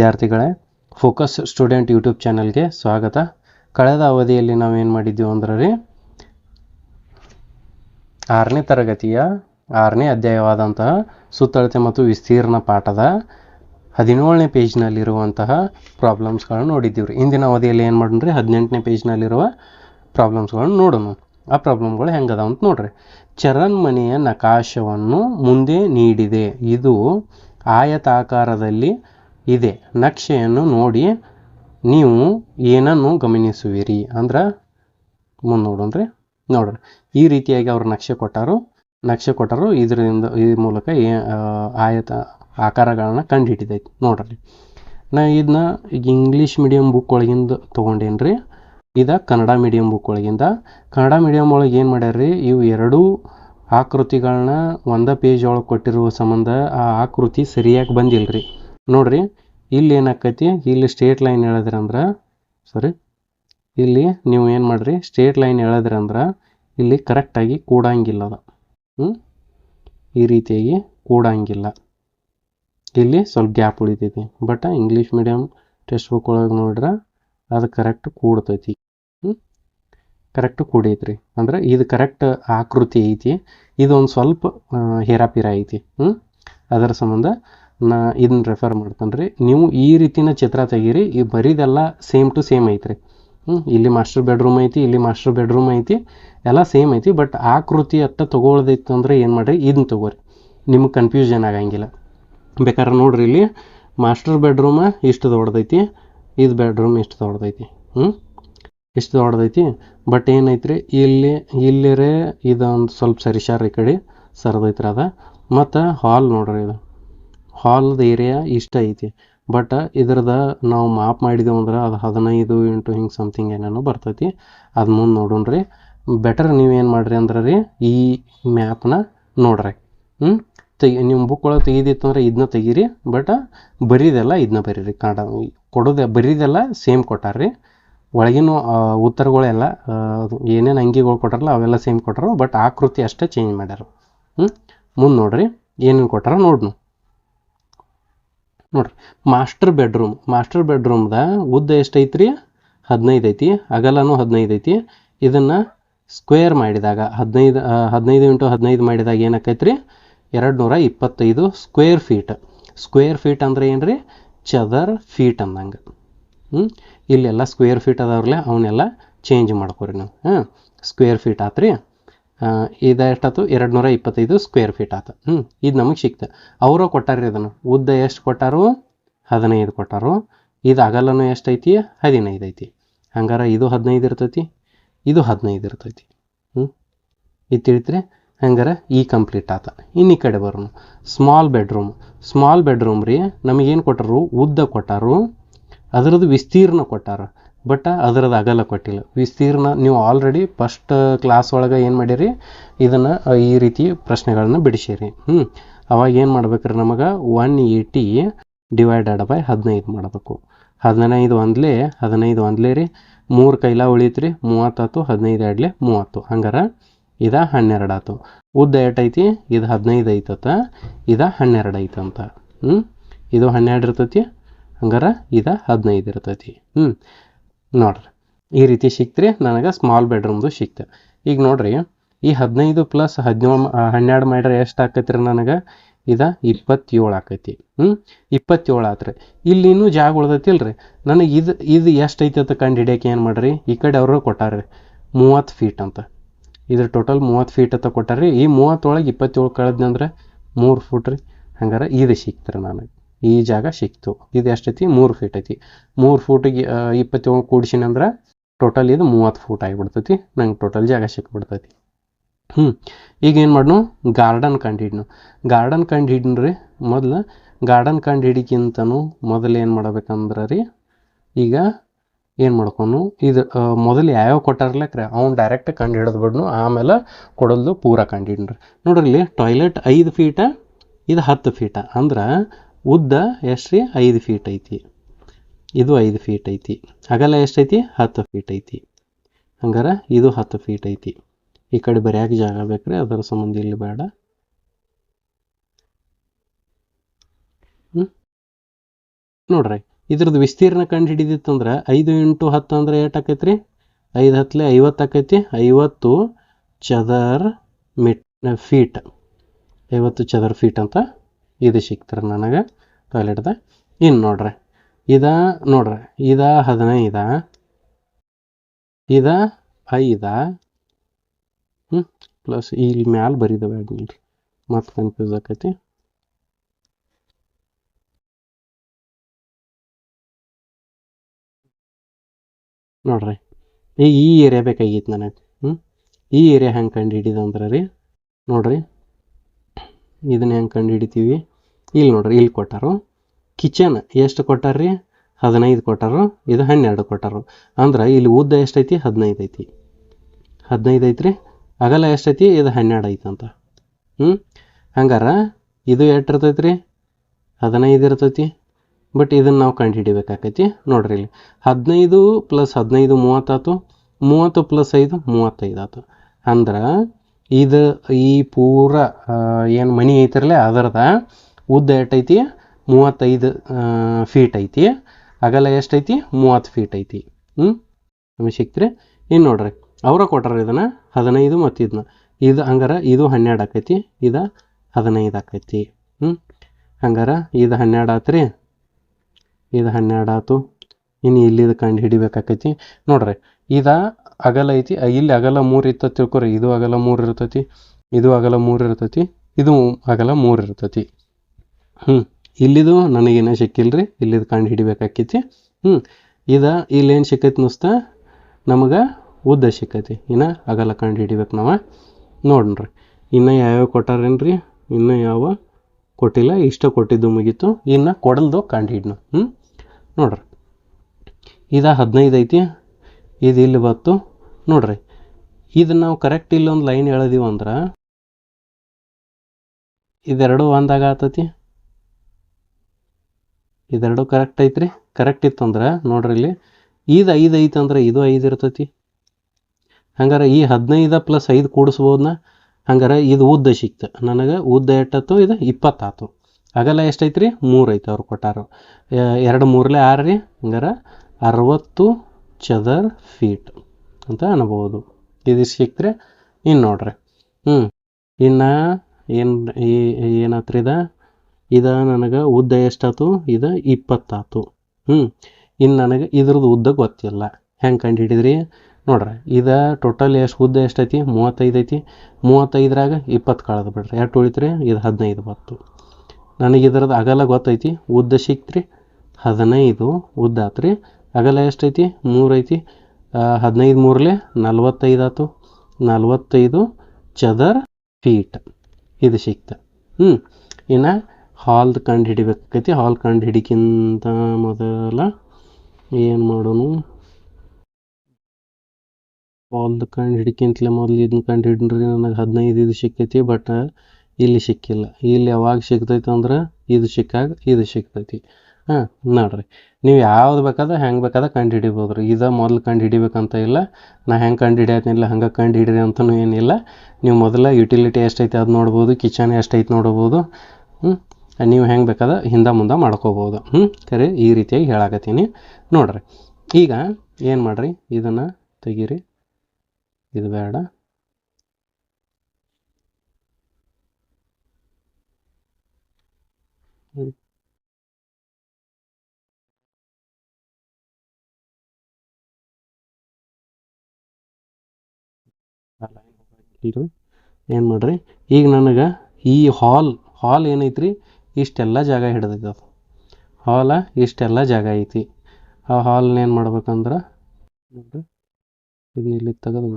ವಿದ್ಯಾರ್ಥಿಗಳೇ, focus student YouTube ಚಾನಲ್ಗೆ ಸ್ವಾಗತ. ಕಳೆದ ಅವಧಿಯಲ್ಲಿ ನಾವೇನು ಮಾಡಿದ್ದೀವಿ ಅಂದ್ರೆ ರೀ, ಆರನೇ ತರಗತಿಯ ಆರನೇ ಅಧ್ಯಾಯವಾದಂತಹ ಸುತ್ತಳತೆ ಮತ್ತು ವಿಸ್ತೀರ್ಣ ಪಾಠದ ಹದಿನೇಳನೇ ಪೇಜ್ನಲ್ಲಿರುವಂತಹ ಪ್ರಾಬ್ಲಮ್ಸ್ಗಳನ್ನು ನೋಡಿದ್ದೀವಿ ರೀ. ಇಂದಿನ ಅವಧಿಯಲ್ಲಿ ಏನು ಮಾಡೋಣ ಹದಿನೆಂಟನೇ ಪೇಜ್ನಲ್ಲಿರುವ ಪ್ರಾಬ್ಲಮ್ಸ್ಗಳನ್ನು ನೋಡೋಣ. ಆ ಪ್ರಾಬ್ಲಮ್ಗಳು ಹೆಂಗದ ಅಂತ ನೋಡ್ರಿ. ಚರಣ್ ಮನೆಯ ನಕಾಶವನ್ನು ಮುಂದೆ ನೀಡಿದೆ. ಇದು ಆಯತಾಕಾರದಲ್ಲಿ ಇದೆ. ನಕ್ಷೆಯನ್ನು ನೋಡಿ ನೀವು ಏನನ್ನು ಗಮನಿಸುವಿರಿ? ಅಂದ್ರೆ ಮುಂದೆ ನೋಡೋಣ್ರಿ ನೋಡ್ರಿ ಈ ರೀತಿಯಾಗಿ ಅವ್ರು ನಕ್ಷೆ ಕೊಟ್ಟರು. ನಕ್ಷೆ ಕೊಟ್ಟರು. ಇದರಿಂದ ಈ ಮೂಲಕ ಏ ಆಯತ, ಆಕಾರಗಳನ್ನ ಕಂಡು ಹಿಡಿದೈತಿ ನೋಡ್ರಿ. ನಾ ಇದನ್ನ ಈಗ ಇಂಗ್ಲೀಷ್ ಮೀಡಿಯಮ್ ಬುಕ್ ಒಳಗಿಂದ ತೊಗೊಂಡೇನ್ರಿ? ಇದ ಕನ್ನಡ ಮೀಡಿಯಂ ಬುಕ್ ಒಳಗಿಂದ. ಕನ್ನಡ ಮೀಡಿಯಂ ಒಳಗೆ ಏನು ಮಾಡ್ಯಾರ್ರಿ? ಇವು ಎರಡೂ ಆಕೃತಿಗಳನ್ನ ಒಂದ ಪೇಜ್ ಒಳಗೆ ಕೊಟ್ಟಿರುವ ಸಂಬಂಧ ಆ ಆಕೃತಿ ಸರಿಯಾಗಿ ಬಂದಿಲ್ರಿ. ನೋಡ್ರಿ, ಇಲ್ಲಿ ಏನಾಕೈತಿ, ಇಲ್ಲಿ ಸ್ಟೇಟ್ ಲೈನ್ ಹೇಳಿದ್ರಂದ್ರೆ ಸಾರಿ ಇಲ್ಲಿ ನೀವು ಏನು ಮಾಡ್ರಿ ಸ್ಟೇಟ್ ಲೈನ್ ಹೇಳಿದ್ರಂದ್ರೆ ಇಲ್ಲಿ ಕರೆಕ್ಟಾಗಿ ಕೂಡಂಗಿಲ್ಲ ಅದ. ಹ್ಞೂ ಈ ರೀತಿಯಾಗಿ ಕೂಡಂಗಿಲ್ಲ. ಇಲ್ಲಿ ಸ್ವಲ್ಪ gap ಉಳಿತೈತಿ but English medium text book ಒಳಗೆ ನೋಡ್ರೆ, ಅದು ಕರೆಕ್ಟ್ ಕೂಡ್ತೈತಿ. ಕರೆಕ್ಟ್ ಕೂಡೈತ್ರಿ. ಅಂದ್ರೆ ಇದು ಕರೆಕ್ಟ್ ಆಕೃತಿ ಐತಿ, ಇದೊಂದು ಸ್ವಲ್ಪ ಹೇರಾಪೀರ ಐತಿ. ಹ್ಞೂ ಅದರ ಸಂಬಂಧ ನಾ ಇದನ್ನ ರೆಫರ್ ಮಾಡ್ತಾನೆ ರೀ. ನೀವು ಈ ರೀತಿನ ಚಿತ್ರ ತೆಗೀರಿ, ಈ ಬರೀದೆಲ್ಲ ಸೇಮ್ ಟು ಸೇಮ್ ಐತ್ರಿ. ಹ್ಞೂ ಇಲ್ಲಿ ಮಾಸ್ಟರ್ ಬೆಡ್ರೂಮ್ ಐತಿ, ಇಲ್ಲಿ ಮಾಸ್ಟರ್ ಬೆಡ್ರೂಮ್ ಐತಿ, ಎಲ್ಲ ಸೇಮ್ ಐತಿ ಬಟ್ ಆಕೃತಿ ಅತ್ತ ತೊಗೊಳ್ದಿತ್ತು ಅಂದ್ರೆ ಏನು ಮಾಡಿರಿ? ಇದನ್ನ ತೊಗೋರಿ. ನಿಮ್ಗೆ ಕನ್ಫ್ಯೂಷನ್ ಆಗಂಗಿಲ್ಲ. ಬೇಕಾದ್ರೆ ನೋಡ್ರಿ ಇಲ್ಲಿ ಮಾಸ್ಟರ್ ಬೆಡ್ರೂಮ ಇಷ್ಟು ದೊಡ್ಡದೈತಿ, ಇದು ಬೆಡ್ರೂಮ್ ಇಷ್ಟು ದೊಡ್ಡದೈತಿ. ಹ್ಞೂ ಇಷ್ಟು ದೊಡ್ಡದೈತಿ. ಬಟ್ ಏನೈತ್ರಿ ಇಲ್ಲಿ, ಇಲ್ಲಿರೇ ಇದೊಂದು ಸ್ವಲ್ಪ ಸರಿಶಾರ ಈ ಕಡೆ ಸರದೈತ್ರಿ ಅದ. ಮತ್ತು ಹಾಲ್ ನೋಡ್ರಿ ಇದು. ಹಾಲ್ದ ಏರಿಯಾ ಇಷ್ಟ ಐತಿ. ಬಟ್ ಇದ್ರದ ನಾವು ಮಾಪ್ ಮಾಡಿದೆವು ಅಂದ್ರೆ ಅದು ಹದಿನೈದು ಇಂಟು ಹಿಂಗೆ ಸಮಥಿಂಗ್ ಏನೇನೋ ಬರ್ತೈತಿ. ಅದು ಮುಂದೆ ನೋಡೋಣ್ರಿ ಬೆಟರ್ ನೀವೇನು ಮಾಡಿರಿ ಅಂದ್ರೆ ರೀ, ಈ ಮ್ಯಾಪ್ನ ನೋಡ್ರಿ. ಹ್ಞೂ ತೆಗಿ ನಿಮ್ಮ ಬುಕ್ ಒಳಗೆ ತೆಗಿದಿತ್ತು ಅಂದ್ರೆ ಇದನ್ನ ತೆಗೀರಿ ಬಟ್ ಬರೀದೆಲ್ಲ ಇದನ್ನ ಬರೀರಿ. ಕನ್ನಡ ಕೊಡೋದೆ ಬರೀದೆಲ್ಲ ಸೇಮ್ ಕೊಟ್ಟಾರ್ರಿ ಒಳಗಿನ ಉತ್ತರಗಳೆಲ್ಲ ಏನೇನು ಅಂಗಿಗಳು ಕೊಟ್ಟಾರಲ್ಲ ಅವೆಲ್ಲ ಸೇಮ್ ಕೊಟ್ಟರು ಬಟ್ ಆಕೃತಿ ಅಷ್ಟೇ ಚೇಂಜ್ ಮಾಡ್ಯಾರ. ಹ್ಞೂ ಮುಂದೆ ನೋಡ್ರಿ, ಏನೇನು ಕೊಟ್ಟಾರ ನೋಡ್ನು. ನೋಡ್ರಿ ಮಾಸ್ಟರ್ ಬೆಡ್ರೂಮ್ ಮಾಸ್ಟರ್ ಬೆಡ್ರೂಮ್ದ ಉದ್ದ ಎಷ್ಟೈತ್ರಿ? ಹದಿನೈದು ಐತಿ, ಅಗಲನೂ ಹದಿನೈದು ಐತಿ. ಇದನ್ನು ಸ್ಕ್ವೇರ್ ಮಾಡಿದಾಗ, ಹದಿನೈದು ಹದಿನೈದು ಇಂಟು ಹದಿನೈದು ಮಾಡಿದಾಗ ಏನಾಕೈತ್ರಿ ಎರಡು ನೂರ ಇಪ್ಪತ್ತೈದು ಸ್ಕ್ವೇರ್ ಫೀಟ್ ಸ್ಕ್ವೇರ್ ಫೀಟ್ ಅಂದ್ರೆ ಏನು ರೀ ಚದರ್ ಫೀಟ್ ಅಂದಂಗೆ. ಹ್ಞೂ ಇಲ್ಲೆಲ್ಲ ಸ್ಕ್ವೇರ್ ಫೀಟ್ ಅದಾವ್ರಲ್ಲ, ಅವನ್ನೆಲ್ಲ ಚೇಂಜ್ ಮಾಡ್ಕೊರಿ ನೀವು. ಹಾಂ ಸ್ಕ್ವೇರ್ ಫೀಟ್ ಆತ್ರಿ? ಇದು ಎಷ್ಟಾಯ್ತು ಎರಡು ನೂರ ಇಪ್ಪತ್ತೈದು ಸ್ಕ್ವೇರ್ ಫೀಟ್ ಆತು. ಹ್ಞೂ ಇದು ನಮಗೆ ಸಿಕ್ತ. ಅವರು ಕೊಟ್ಟಾರ್ರಿ ಅದನ್ನು ಉದ್ದ ಎಷ್ಟು ಕೊಟ್ಟಾರು? ಹದಿನೈದು ಕೊಟ್ಟಾರು. ಇದು ಅಗಲನು ಎಷ್ಟೈತಿ? ಹದಿನೈದು ಐತಿ. ಹಂಗಾರೆ ಇದು ಹದಿನೈದು ಇರ್ತೈತಿ, ಇದು ಹದಿನೈದು ಇರ್ತೈತಿ. ಹ್ಞೂ ಇದು ತಿಳಿತ್ರಿ. ಹಂಗಾರೆ ಈ ಕಂಪ್ಲೀಟ್ ಆತ. ಇನ್ನು ಈ ಕಡೆ ಬರೋಣ. ಸ್ಮಾಲ್ ಬೆಡ್ರೂಮ್ ಸ್ಮಾಲ್ ಬೆಡ್ರೂಮ್ ರೀ ನಮಗೇನು ಕೊಟ್ಟರು? ಉದ್ದ ಕೊಟ್ಟಾರು. ಅದರದ್ದು ವಿಸ್ತೀರ್ಣ ಕೊಟ್ಟಾರ. ಬಟ್ ಅದರದ ಅಗಲ ಕೊಟ್ಟಿಲ್ಲ. ವಿಸ್ತೀರ್ಣ, ನೀವು ಆಲ್ರೆಡಿ ಫಸ್ಟ್ ಕ್ಲಾಸ್ ಒಳಗೆ ಏನು ಮಾಡಿರಿ? ಇದನ್ನು ಈ ರೀತಿ ಪ್ರಶ್ನೆಗಳನ್ನು ಬಿಡಿಸಿರಿ. ಹ್ಞೂ ಅವಾಗ ಏನು ಮಾಡ್ಬೇಕ್ರಿ ನಮಗೆ? ಒನ್ ಏಯ್ಟಿ ಡಿವೈಡೆಡ್ ಬೈ ಹದಿನೈದು ಮಾಡಬೇಕು. ಹದಿನೈದು ಒಂದ್ಲೇ ಹದಿನೈದು ಒಂದ್ಲೇ ರೀ. ಮೂರು ಕೈಲ ಉಳಿತ್ರಿ ಮೂವತ್ತಾತು ಹದಿನೈದು ಎರಡ್ಲೆ ಮೂವತ್ತು. ಹಂಗಾರ ಇದ ಹನ್ನೆರಡು ಆತು. ಉದ್ದ ಎಷ್ಟೈತಿ ಇದು ಹದಿನೈದು ಐತತ, ಇದ ಹನ್ನೆರಡು ಐತಂತ. ಹ್ಞೂ ಇದು ಹನ್ನೆರಡು ಇರ್ತೈತಿ, ಹಂಗಾರ ಇದ ಹದಿನೈದು ಇರ್ತೈತಿ. ಹ್ಞೂ ನೋಡ್ರಿ. ಈ ರೀತಿ ಸಿಕ್ತ್ರಿ, ನನಗೆ ಸ್ಮಾಲ್ ಬೆಡ್ರೂಮ್ದು ಸಿಕ್ತು. ಈಗ ನೋಡ್ರಿ, ಈ ಹದಿನೈದು ಪ್ಲಸ್ ಹದಿನೇಳು ಹನ್ನೆರಡು ಮಾಡ್ರೆ ಎಷ್ಟು ಆಕೈತ್ರಿ ನನಗೆ? ಇದು ಇಪ್ಪತ್ತೇಳು ಆಕೈತಿ. ಹ್ಞೂ ಇಪ್ಪತ್ತೇಳು ಆತ್ರಿ. ಇಲ್ಲಿ ಇನ್ನೂ ಜಾಗ ಉಳ್ದೈತಿಲ್ರಿ. ನನಗೆ ಇದು ಇದು ಎಷ್ಟು ಐತಿ ಅಂತ ಕಂಡು ಹಿಡಿಯೋಕೆ ಏನು ಮಾಡ್ರಿ? ಈ ಕಡೆ ಅವರು ಕೊಟ್ಟಾರ್ರಿ, ಮೂವತ್ತು ಫೀಟ್ ಅಂತ. ಇದ್ರ ಟೋಟಲ್ ಮೂವತ್ತು ಫೀಟ್ ಅಂತ ಕೊಟ್ಟಾರ್ರಿ. ಈ ಮೂವತ್ತೊಳಗೆ ಇಪ್ಪತ್ತೇಳು ಕಳೆದ್ನಂದ್ರೆ ಮೂರು ಫೂಟ್ ರೀ. ಹಂಗಾರೆ ಇದು ಸಿಕ್ತಾರೆ ನನಗೆ. ಈ ಜಾಗ ಸಿಕ್ತು. ಇದು ಎಷ್ಟೈತಿ? ಮೂರು ಫೀಟ್ ಐತಿ. ಮೂರು ಫೂಟಿಗೆ ಇಪ್ಪತ್ತೇಳು ಕೂಡಿಸಿನಂದ್ರೆ ಟೋಟಲ್ ಇದು ಮೂವತ್ತು ಫೂಟ್ ಆಗಿಬಿಡ್ತೈತಿ. ನಂಗೆ ಟೋಟಲ್ ಜಾಗ ಸಿಕ್ಬಿಡ್ತೈತಿ. ಹ್ಞೂ ಈಗ ಏನು ಮಾಡ್ನು? ಗಾರ್ಡನ್ ಕಂಡು ಹಿಡ್ನು. ಗಾರ್ಡನ್ ಕಂಡು ಹಿಡ್ನ್ರಿ ಮೊದಲು ಗಾರ್ಡನ್ ಕಂಡು ಹಿಡಿಕಿಂತನೂ ಮೊದಲು ಏನು ಮಾಡ್ಬೇಕಂದ್ರೆ ರೀ, ಈಗ ಏನು ಮಾಡ್ಕೊನು? ಇದು ಮೊದಲು ಯಾವ್ಯಾವ ಕೊಟ್ಟಾರ್ಲಕ್ರೆ ಅವ್ನು ಡೈರೆಕ್ಟ್ ಕಂಡು ಹಿಡಿದು ಬಿಡ್ನು. ಆಮೇಲೆ ಕೊಡೋದು ಪೂರ ಕಂಡು ಹಿಡ್ನ್ರಿ. ನೋಡ್ರಿ ಟಾಯ್ಲೆಟ್ ಐದು ಫೀಟ ಇದು ಹತ್ತು ಫೀಟ ಅಂದ್ರೆ ಉದ್ದ ಎಷ್ಟು ರೀ ಐದು ಫೀಟ್ ಐತಿ. ಇದು ಐದು ಫೀಟ್ ಐತಿ. ಅಗಲ ಎಷ್ಟೈತಿ? ಹತ್ತು ಫೀಟ್ ಐತಿ. ಹಂಗಾರ ಇದು ಹತ್ತು ಫೀಟ್ ಐತಿ. ಈ ಕಡೆ ಬರೆಯಾಕೆ ಜಾಗ ಬೇಕ್ರಿ, ಅದರ ಸಂಬಂಧ ಇಲ್ಲಿ ಬೇಡ. ನೋಡ್ರಿ, ಇದ್ರದ್ದು ವಿಸ್ತೀರ್ಣ ಕಂಡು ಹಿಡಿದಿತ್ತಂದ್ರೆ ಐದು ಇಂಟು ಹತ್ತು ಅಂದ್ರೆ ಏಟ್ ರೀ ಐದು ಹತ್ತಲೆ ಐವತ್ತು ಆಕೈತಿ. ಐವತ್ತು ಚದರ್ ಮೀಟ್ ಫೀಟ್ ಐವತ್ತು ಚದರ್ ಫೀಟ್ ಅಂತ ಇದು ಸಿಕ್ತಾರೆ ನನಗೆ ಟಾಯ್ಲೆಟ್ದ ಇನ್ನು ನೋಡ್ರಿ. ಇದ ನೋಡ್ರಿ. ಇದ ಹದಿನೈದ. ಇದ ಐದ. ಹ್ಞೂ ಪ್ಲಸ್ ಇಲ್ಲಿ ಮ್ಯಾಲೆ ಬರೀದವೆ ನೋಡ್ರಿ. ಮತ್ತೆ ಕನ್ಫ್ಯೂಸ್ ಆಕೈತಿ. ನೋಡ್ರಿ. ಈಗ ಈ ಏರಿಯಾ ಬೇಕಾಗಿತ್ತು ನನಗೆ. ಹ್ಞೂ ಈ ಏರಿಯಾ ಹೆಂಗೆ ಕಂಡು ಹಿಡಿದಂದ್ರೆ ರೀ? ನೋಡ್ರಿ. ಇದನ್ನ ಹೆಂಗೆ ಕಂಡು ಹಿಡಿತೀವಿ? ಇಲ್ಲಿ ನೋಡ್ರಿ, ಇಲ್ಲಿ ಕೊಟ್ಟಾರು. ಕಿಚನ್ ಎಷ್ಟು ಕೊಟ್ಟಾರ್ರಿ? ಹದಿನೈದು ಕೊಟ್ಟಾರು. ಇದು ಹನ್ನೆರಡು ಕೊಟ್ಟಾರು. ಅಂದ್ರೆ ಇಲ್ಲಿ ಉದ್ದ ಎಷ್ಟೈತಿ? ಹದಿನೈದು ಐತಿ. ಹದಿನೈದು ಐತ್ರಿ. ಅಗಲ ಎಷ್ಟೈತಿ? ಇದು ಹನ್ನೆರಡು ಐತಂತ ಹ್ಞೂ ಹಂಗಾರ ಇದು ಎಷ್ಟು ಇರ್ತೈತಿ ರೀ ಹದಿನೈದು ಇರ್ತೈತಿ. ಬಟ್ ಇದನ್ನು ನಾವು ಕಂಡು ಹಿಡಿಬೇಕಾಕೈತಿ ನೋಡ್ರಿ ಇಲ್ಲಿ. ಹದಿನೈದು ಪ್ಲಸ್ ಹದಿನೈದು ಮೂವತ್ತಾತು. ಮೂವತ್ತು ಪ್ಲಸ್ ಐದು, ಮೂವತ್ತೈದು ಆತು. ಅಂದ್ರೆ ಇದು ಈ ಪೂರ ಏನು ಮನಿ ಐತಿರಲ್ಲ ಅದರದ ಉದ್ದ ಎಷ್ಟೈತಿ ಮೂವತ್ತೈದು ಫೀಟ್ ಐತಿ. ಅಗಲ ಎಷ್ಟೈತಿ? ಮೂವತ್ತು ಫೀಟ್ ಐತಿ. ಹ್ಞೂ ನಮಗೆ ಸಿಕ್ತ್ರಿ? ಇನ್ನು ನೋಡ್ರಿ, ಅವರ ಕೊಟ್ಟಾರ ಇದನ್ನು ಹದಿನೈದು ಮತ್ತು ಇದನ್ನ ಇದು ಹಂಗಾರ ಇದು ಹನ್ನೆರಡು ಆಕೈತಿ, ಇದು ಹದಿನೈದು ಆಕೈತಿ. ಹ್ಞೂ ಹಂಗಾರ ಇದು ಹನ್ನೆರಡು ಆತ್ರಿ? ಇದು ಹನ್ನೆರಡು ಆತು. ಇನ್ನು ಇಲ್ಲಿದು ಕಂಡು ಹಿಡಿಬೇಕಾಕೈತಿ. ನೋಡ್ರಿ, ಇದು ಅಗಲ ಐತಿ ಇಲ್ಲಿ ಅಗಲ ಮೂರು ಇತ್ತ ತಿಳ್ಕೊರಿ. ಇದು ಅಗಲ ಮೂರು ಇರ್ತೈತಿ, ಇದು ಅಗಲ ಮೂರು ಇರ್ತೈತಿ, ಇದು ಅಗಲ ಮೂರು ಇರ್ತೈತಿ. ಹ್ಞೂ ಇಲ್ಲಿದು ನನಗೇನೋ ಸಿಕ್ಕಿಲ್ರಿ ಇಲ್ಲಿದು ಕಂಡು ಹಿಡಿಬೇಕಾಕೈತಿ. ಹ್ಞೂ ಇದ ಇಲ್ಲೇನು ಸಿಕ್ಕೈತಿ ನುಸ್ತ? ನಮಗೆ ಉದ್ದ ಸಿಕ್ಕೈತಿ ಇನ್ನು ಅಗಲ ಕಂಡು ಹಿಡಿಬೇಕು ನಾವು. ನೋಡ್ರಿ ಇನ್ನು ಯಾವ್ಯಾವ ಕೊಟ್ಟಾರೇನ್ರಿ? ಇನ್ನೂ ಯಾವ ಕೊಟ್ಟಿಲ್ಲ? ಇಷ್ಟ ಕೊಟ್ಟಿದ್ದು ಮುಗೀತು. ಇನ್ನು ಕೊಡಲ್ದು ಕಂಡು ಹಿಡ್ನು. ಹ್ಞೂ ನೋಡ್ರಿ. ಇದು ಹದಿನೈದು ಐತಿ. ಇದು ಇಲ್ಲಿ ಬತ್ತು ನೋಡ್ರಿ. ಇದು ನಾವು ಕರೆಕ್ಟ್ ಇಲ್ಲೊಂದು ಲೈನ್ ಎಳೆದೀವಿ ಅಂದ್ರೆ ಇದೆರಡು ಒಂದಾಗ ಆತತಿ ಇದೆರಡು ಕರೆಕ್ಟ್ ಐತ್ರಿ. ಕರೆಕ್ಟ್ ಇತ್ತಂದ್ರೆ ನೋಡ್ರಿ ಇಲ್ಲಿ ಇದು ಐದು ಐತೆ ಅಂದ್ರೆ ಇದು ಐದು ಇರ್ತೈತಿ. ಹಂಗಾರೆ ಈ ಹದಿನೈದು ಪ್ಲಸ್ ಐದು ಕೂಡಿಸ್ಬೋದನ್ನ ಹಂಗಾರೆ ಇದು ಉದ್ದ ಸಿಕ್ತು ನನಗೆ ಉದ್ದ ಎಷ್ಟಾಯ್ತು ಇದು ಇಪ್ಪತ್ತಾತು. ಅಗಲ ಎಷ್ಟೈತ್ರಿ ಮೂರು ಐತೆ ಅವ್ರು ಕೊಟ್ಟಾರು. ಎರಡು ಮೂರಲೇ ಆರು ರೀ. ಹಂಗಾರೆ ಅರವತ್ತು ಚದರ್ ಫೀಟ್ ಅಂತ ಅನ್ಬೋದು. ಇದು ಸಿಕ್ತ್ರೆ? ಇನ್ನು ನೋಡ್ರಿ. ಹ್ಞೂ ಇನ್ನು ಏನು ಏನಾತ್ರಿ ಇದ? ಇದು ನನಗೆ ಉದ್ದ ಎಷ್ಟಾತು? ಇದು ಇಪ್ಪತ್ತಾತು. ಹ್ಞೂ ಇನ್ನು ನನಗೆ ಇದ್ರದ್ದು ಉದ್ದ ಗೊತ್ತಿಲ್ಲ. ಹೆಂಗೆ ಕಂಡು ಹಿಡಿದ್ರಿ ನೋಡ್ರಿ, ಇದು ಟೋಟಲ್ ಎಷ್ಟು ಉದ್ದ ಎಷ್ಟೈತಿ ಮೂವತ್ತೈದು ಐತಿ. ಮೂವತ್ತೈದರಾಗ ಇಪ್ಪತ್ತು ಕಳೆದು ಬಿಡ್ರಿ. ಎಷ್ಟು ಉಳಿತ್ರಿ? ಇದು ಹದಿನೈದು ಬತ್ತು ನನಗೆ ಇದ್ರದ್ದು ಅಗಲ ಗೊತ್ತೈತಿ? ಉದ್ದ ಸಿಕ್ತ್ರಿ? ಹದಿನೈದು ಉದ್ದ ಆತ್ರಿ. ಅಗಲ ಎಷ್ಟೈತಿ? ಮೂರು ಐತಿ ಹದಿನೈದು ಮೂರಲೆ ನಲ್ವತ್ತೈದು ಆತು. ನಲ್ವತ್ತೈದು ಚದರ್ ಫೀಟ್. ಇದು ಸಿಕ್ತ. ಹ್ಞೂ ಇನ್ನು ಹಾಲ್ದು ಕಂಡು ಹಿಡಿಬೇಕಾಕೈತಿ. ಹಾಲ್ ಕಂಡು ಹಿಡಿಕಿಂತ ಮೊದಲ ಏನು ಮಾಡೋನು? ಹಾಲ್ದು ಕಂಡು ಹಿಡಿಕಿಂತಲೇ ಮೊದಲು ಇದನ್ನ ಕಂಡು ಹಿಡಿದ್ರಿ ನನಗೆ ಹದಿನೈದು ಇದು ಸಿಕ್ಕೈತಿ, ಬಟ್ ಇಲ್ಲಿ ಸಿಕ್ಕಿಲ್ಲ. ಇಲ್ಲಿ ಯಾವಾಗ ಸಿಗ್ತೈತೆ ಅಂದ್ರೆ ಇದು ಸಿಕ್ಕಾಗ ಇದು ಸಿಕ್ತೈತಿ. ಹಾಂ, ನೋಡ್ರಿ. ನೀವು ಯಾವ್ದು ಬೇಕಾದ್ರೆ ಹೆಂಗೆ ಬೇಕಾದ್ರೆ ಕಂಡು ಹಿಡಿಬೋದು ರೀ ಇದು ಮೊದಲು ಕಂಡು ಹಿಡಿಬೇಕಂತ ಇಲ್ಲ. ನಾ ಹೆಂಗೆ ಕಂಡು ಹಿಡಿಯತ್ನಿಲ್ಲ ಹಂಗೆ ಕಂಡು ಹಿಡಿರಿ ಅಂತಲೂ ಏನಿಲ್ಲ. ನೀವು ಮೊದಲ ಯುಟಿಲಿಟಿ ಎಷ್ಟೈತೆ ಅದು ನೋಡ್ಬೋದು, ಕಿಚನ್ ಎಷ್ಟೈತೆ ನೋಡ್ಬೋದು. ಹ್ಞೂ ನೀವು ಹೆಂಗೆ ಬೇಕಾದ ಹಿಂದೆ ಮುಂದೆ ಮಾಡ್ಕೋಬೋದು. ಹ್ಞೂ ಖರೆ ಈ ರೀತಿಯಾಗಿ ಹೇಳಾಕತ್ತೀನಿ. ನೋಡ್ರಿ, ಈಗ ಏನು ಮಾಡ್ರಿ? ಇದನ್ನು ತೆಗೀರಿ. ಇದು ಬೇಡ. ಏನು ಮಾಡ್ರಿ? ಈಗ ನನಗೆ ಈ ಹಾಲ್ ಹಾಲ್ ಏನೈತ್ರಿ? ಇಷ್ಟೆಲ್ಲ ಜಾಗ ಹಿಡ್ದೈತೆ ಅದು ಹಾಲ ಇಷ್ಟೆಲ್ಲ ಜಾಗ ಐತಿ. ಆ ಹಾಲ್ನ ಏನು ಮಾಡ್ಬೇಕಂದ್ರೆ ನೋಡ್ರಿ. ಇದನ್ನ ಇಲ್ಲಿ ತೆಗೆದು.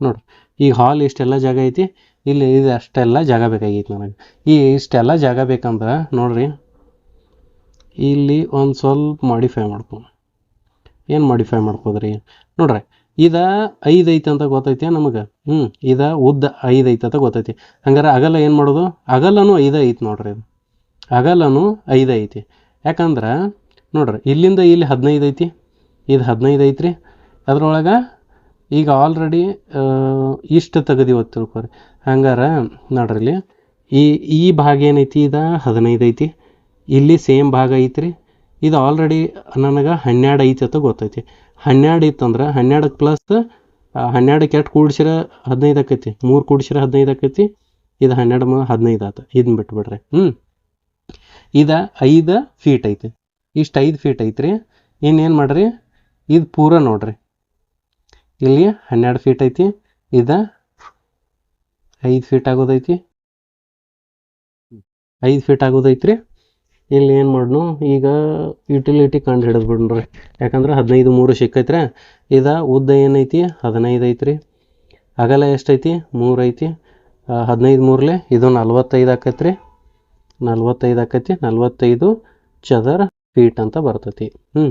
ನೋಡ್ರಿ. ಈ ಹಾಲ್ ಇಷ್ಟೆಲ್ಲ ಜಾಗ ಐತಿ. ಇಲ್ಲಿ ಇದು ಅಷ್ಟೆಲ್ಲ ಜಾಗ ಬೇಕಾಗೈತಿ ನನಗೆ. ಈ ಇಷ್ಟೆಲ್ಲ ಜಾಗ ಬೇಕಂದ್ರೆ ನೋಡ್ರಿ. ಇಲ್ಲಿ ಒಂದು ಸ್ವಲ್ಪ ಮಾಡಿಫೈ ಮಾಡ್ಕೊ. ಏನು ಮಾಡಿಫೈ ಮಾಡ್ಕೋದ್ರಿ? ನೋಡ್ರಿ. ಇದ ಐದು ಐತೆ ಅಂತ ಗೊತ್ತೈತೆ ನಮಗೆ? ಹ್ಞೂ ಇದ ಉದ್ದ ಐದು ಐತೆ ಅಂತ ಗೊತ್ತೈತಿ. ಹಂಗಾರೆ ಅಗಲ ಏನು ಮಾಡೋದು? ಅಗಲನೂ ಐದು ಐತಿ ನೋಡ್ರಿ ಇದು ಅಗಲನೂ ಐದು ಐತಿ. ಯಾಕಂದ್ರೆ, ನೋಡ್ರಿ, ಇಲ್ಲಿಂದ ಇಲ್ಲಿ ಹದಿನೈದು ಐತಿ, ಇದು ಹದಿನೈದು ಐತ್ರಿ. ಅದ್ರೊಳಗೆ ಈಗ ಆಲ್ರೆಡಿ ಇಷ್ಟು ತೆಗ್ದಿವತ್ತು ತಿಳ್ಕೊರಿ. ಹಂಗಾರೆ, ನೋಡ್ರಿ ಇಲ್ಲಿ, ಈ ಈ ಭಾಗ ಏನೈತಿ ಇದು? ಹದಿನೈದು ಐತಿ. ಇಲ್ಲಿ ಸೇಮ್ ಭಾಗ ಐತ್ರಿ. ಇದು ಆಲ್ರೆಡಿ ನನಗೆ ಹನ್ನೆರಡು ಐತಿ ಅಂತ ಗೊತ್ತೈತಿ. ಹನ್ನೆರಡು ಇತ್ತಂದ್ರೆ ಹನ್ನೆರಡಕ್ಕೆ ಪ್ಲಸ್ ಹನ್ನೆರಡಕ್ಕೆ ಎಷ್ಟು ಕೂಡ್ಸಿರ ಹದಿನೈದು ಆಕೈತಿ. ಮೂರು ಕೂಡ್ಸಿರ ಹದಿನೈದು ಆಕೈತಿ. ಇದು ಹನ್ನೆರಡು ಮ ಹದಿನೈದು ಆತ. ಇದನ್ನ ಬಿಟ್ಬಿಡ್ರಿ. ಹ್ಞೂ ಇದು ಐದು ಫೀಟ್ ಐತಿ. ಇಷ್ಟು ಐದು ಫೀಟ್ ಐತ್ರಿ. ಇನ್ನೇನು ಮಾಡ್ರಿ? ಇದು ಪೂರ ನೋಡ್ರಿ. ಇಲ್ಲಿ ಹನ್ನೆರಡು ಫೀಟ್ ಐತಿ. ಇದು ಐದು ಫೀಟ್ ಆಗೋದೈತಿ. ಐದು ಫೀಟ್ ಆಗೋದೈತ್ರಿ. ಇಲ್ಲಿ ಏನು ಮಾಡ್ನು? ಈಗ ಯುಟಿಲಿಟಿ ಕಂಡು ಹಿಡಿದು ಬಿಡ್ರಿ ಯಾಕಂದ್ರೆ ಹದಿನೈದು ಮೂರು ಸಿಕ್ಕೈತ್ರಿ. ಇದು ಉದ್ದ ಏನೈತಿ? ಹದಿನೈದು ಐತ್ರಿ. ಅಗಲ ಎಷ್ಟೈತಿ? ಮೂರು ಐತಿ. ಹದಿನೈದು ಮೂರಲೆ ಇದು ನಲ್ವತ್ತೈದು ಆಕೈತ್ರಿ. ನಲ್ವತ್ತೈದು ಆಕೈತಿ. ನಲ್ವತ್ತೈದು ಚದರ ಫೀಟ್ ಅಂತ ಬರ್ತೈತಿ. ಹ್ಞೂ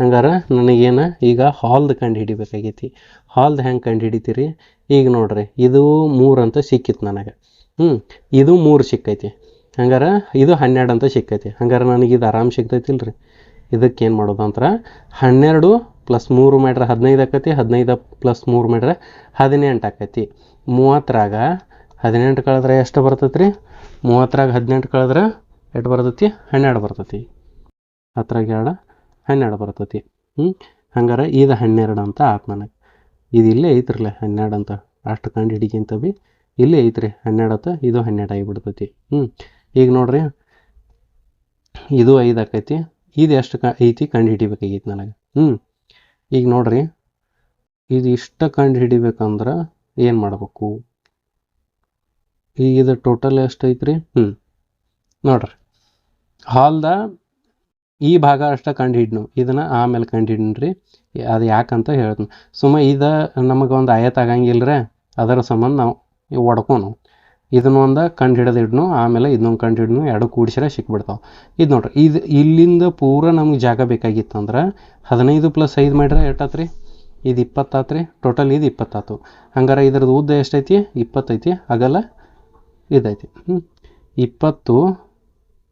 ಹಂಗಾರೆ ನನಗೇನು ಈಗ ಹಾಲ್ದು ಕಂಡು ಹಿಡಿಬೇಕಾಗೈತಿ. ಹಾಲ್ದು ಹೆಂಗೆ ಕಂಡು ಹಿಡಿತೀರಿ? ಈಗ ನೋಡ್ರಿ, ಇದು ಮೂರು ಅಂತ ಸಿಕ್ಕಿತ್ತು ನನಗೆ. ಹ್ಞೂ ಇದು ಮೂರು ಸಿಕ್ಕೈತಿ. ಹಂಗಾರೆ ಇದು ಹನ್ನೆರಡು ಅಂತ ಸಿಕ್ಕೈತಿ. ಹಂಗಾರೆ ನನಗೆ ಇದು ಆರಾಮ್ ಸಿಗ್ತೈತಿಲ್ಲ ರೀ ಇದಕ್ಕೆ ಏನು ಮಾಡೋದು ಅಂತಾರೆ ಹನ್ನೆರಡು ಪ್ಲಸ್ ಮೂರು ಮಾಡ್ರೆ ಹದಿನೈದು ಆಕೈತಿ, ಹದಿನೈದು ಪ್ಲಸ್ ಮೂರು ಮಾಡ್ರೆ ಹದಿನೆಂಟು ಆಕೈತಿ. ಮೂವತ್ತರಾಗ ಹದಿನೆಂಟು ಕಳೆದ್ರೆ ಎಷ್ಟು ಬರ್ತೈತಿ ರೀ ಮೂವತ್ತರಾಗ ಹದಿನೆಂಟು ಕಳೆದ್ರೆ ಎಷ್ಟು ಬರ್ತೈತಿ? ಹನ್ನೆರಡು ಬರ್ತೈತಿ. ಹತ್ತರಾಗ ಎರಡು ಹನ್ನೆರಡು ಬರ್ತೈತಿ. ಹ್ಞೂ ಹಂಗಾರೆ ಇದು ಹನ್ನೆರಡು ಅಂತ ಆತು ನನಗೆ. ಇದು ಇಲ್ಲೇ ಐತ್ರಲ್ಲ ಹನ್ನೆರಡು ಅಂತ ಅಷ್ಟು ಕಂಡು ಹಿಡಿಗಿಂತ ಬಿ ಇಲ್ಲೇ ಐತ್ರಿ. ಹನ್ನೆರಡು ಅಂತ, ಇದು ಹನ್ನೆರಡು ಆಗಿಬಿಡ್ತೈತಿ. ಹ್ಞೂ ಈಗ ನೋಡ್ರಿ. ಇದು ಐದು ಆಕೈತಿ. ಇದು ಎಷ್ಟು ಕ ಐತಿ ಕಂಡು ಹಿಡಿಬೇಕಾಗಿತ್ತು ನನಗೆ. ಹ್ಞೂ ಈಗ ನೋಡ್ರಿ. ಇದು ಇಷ್ಟ ಕಂಡು ಹಿಡಿಬೇಕಂದ್ರೆ ಏನು ಮಾಡಬೇಕು? ಈಗ ಇದು ಟೋಟಲ್ ಎಷ್ಟು ಐತ್ರಿ? ಹ್ಞೂ ನೋಡ್ರಿ. ಹಾಲ್ದ ಈ ಭಾಗ ಅಷ್ಟೇ ಕಂಡು ಹಿಡ್ನು ಇದನ್ನು ಆಮೇಲೆ ಕಂಡು ಹಿಡ್ನ್ರಿ ಅದು ಯಾಕಂತ ಹೇಳ್ತೀನಿ. ಸುಮ್ಮ ಇದು ನಮಗೆ ಒಂದು ಆಯತ್ ಆಗಂಗಿಲ್ಲ ಅದರ ಸಂಬಂಧ ನಾವು ಒಡ್ಕೊನು. ಇದನ್ನ ಒಂದು ಕಂಡು ಹಿಡಿದಿಡ್ನು ಆಮೇಲೆ ಇದನ್ನೊಂದು ಕಂಡು ಹಿಡ್ನು, ಎರಡು ಕೂಡಿಸಿರ ಸಿಕ್ಬಿಡ್ತಾವೆ. ಇದು ನೋಡ್ರಿ, ಇದು ಇಲ್ಲಿಂದ ಪೂರ ನಮ್ಗೆ ಜಾಗ ಬೇಕಾಗಿತ್ತಂದ್ರೆ ಹದಿನೈದು ಪ್ಲಸ್ ಐದು ಮಾಡ್ರೆ ಎಷ್ಟಾತ್ರಿ? ಇದು ಇಪ್ಪತ್ತಾತ್ರಿ? ಟೋಟಲ್ ಇದು ಇಪ್ಪತ್ತಾತು. ಹಂಗಾರೆ ಇದ್ರದ್ದು ಉದ್ದ ಎಷ್ಟೈತಿ? ಇಪ್ಪತ್ತೈತಿ. ಅಗಲ ಇದೈತಿ. ಹ್ಞೂ ಇಪ್ಪತ್ತು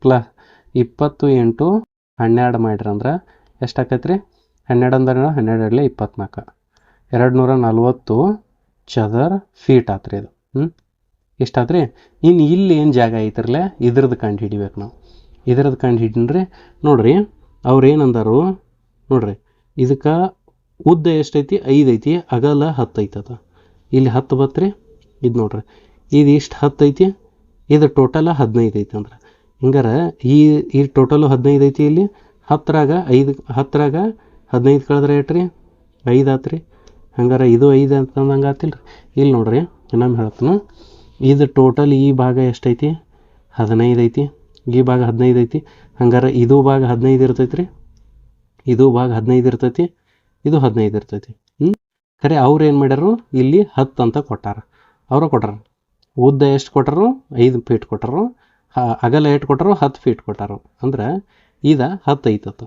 ಪ್ಲಸ್ ಇಪ್ಪತ್ತು ಎಂಟು ಹನ್ನೆರಡು ಮಾಡ್ರಿ ಅಂದ್ರೆ ಎಷ್ಟು ಆಕೈತ್ರಿ ಹನ್ನೆರಡು ಅಂದ್ರೆ ಹನ್ನೆರಡು ಎರಡಲೆ ಇಪ್ಪತ್ನಾಲ್ಕು. ಎರಡು ನೂರ ನಲ್ವತ್ತು ಚದರ್ ಫೀಟ್ ಆತ್ರಿ ಇದು. ಹ್ಞೂ ಇಷ್ಟಾತ್ರಿ ಇನ್ನು ಇಲ್ಲಿ ಏನು ಜಾಗ ಐತ್ರಲ್ಲ ಇದ್ರದ್ದು ಕಂಡು ಹಿಡಿಬೇಕು ನಾವು. ಇದ್ರದ್ದು ಕಂಡು ಹಿಡಿನ್ರಿ ನೋಡ್ರಿ, ಅವ್ರು ಏನಂದರು, ನೋಡ್ರಿ, ಇದಕ್ಕೆ ಉದ್ದ ಎಷ್ಟೈತಿ, ಐದು ಐತಿ, ಅಗಲ ಹತ್ತು ಐತದ. ಇಲ್ಲಿ ಹತ್ತು ಬತ್ರಿ, ಇದು ನೋಡ್ರಿ, ಇದು ಇಷ್ಟು ಹತ್ತು ಐತಿ, ಇದು ಟೋಟಲ ಹದಿನೈದು ಐತಿ ಅಂದ್ರೆ. ಹಿಂಗಾರೆ ಈ ಈ ಟೋಟಲು ಹದಿನೈದು ಐತಿ ಇಲ್ಲಿ ಹತ್ತರಾಗ ಐದು ಹತ್ತರಾಗ ಹದಿನೈದು ಕಳೆದ್ರೆ ರೀ ಐದು ಆತ್ರಿ. ಹಂಗಾರೆ ಇದು ಐದು ಅಂತಂದಂಗೆ ಆತಿಲ್ಲ ರೀ ಇಲ್ಲಿ ನೋಡ್ರಿ ನಾನು ಹೇಳ್ತೀನಿ ಇದು ಟೋಟಲ್ ಈ ಭಾಗ ಎಷ್ಟೈತಿ? ಹದಿನೈದು ಐತಿ. ಈ ಭಾಗ ಹದಿನೈದು ಐತಿ. ಹಂಗಾರೆ ಇದು ಭಾಗ ಹದಿನೈದು ಇರ್ತೈತಿ ರೀ ಇದು ಭಾಗ ಹದಿನೈದು ಇರ್ತೈತಿ. ಇದು ಹದಿನೈದು ಇರ್ತೈತಿ. ಹ್ಞೂ ಖರೆ, ಅವ್ರು ಏನು ಮಾಡ್ಯಾರು? ಇಲ್ಲಿ ಹತ್ತು ಅಂತ ಕೊಟ್ಟಾರ. ಅವರು ಕೊಟ್ಟಾರ. ಉದ್ದ ಎಷ್ಟು ಕೊಟ್ಟರು? ಐದು ಫೀಟ್ ಕೊಟ್ಟರು. ಅಗಲ ಎಷ್ಟು ಕೊಟ್ಟರು? ಹತ್ತು ಫೀಟ್ ಕೊಟ್ಟಾರು. ಅಂದ್ರೆ ಇದ ಹತ್ತು ಐತತ್ತು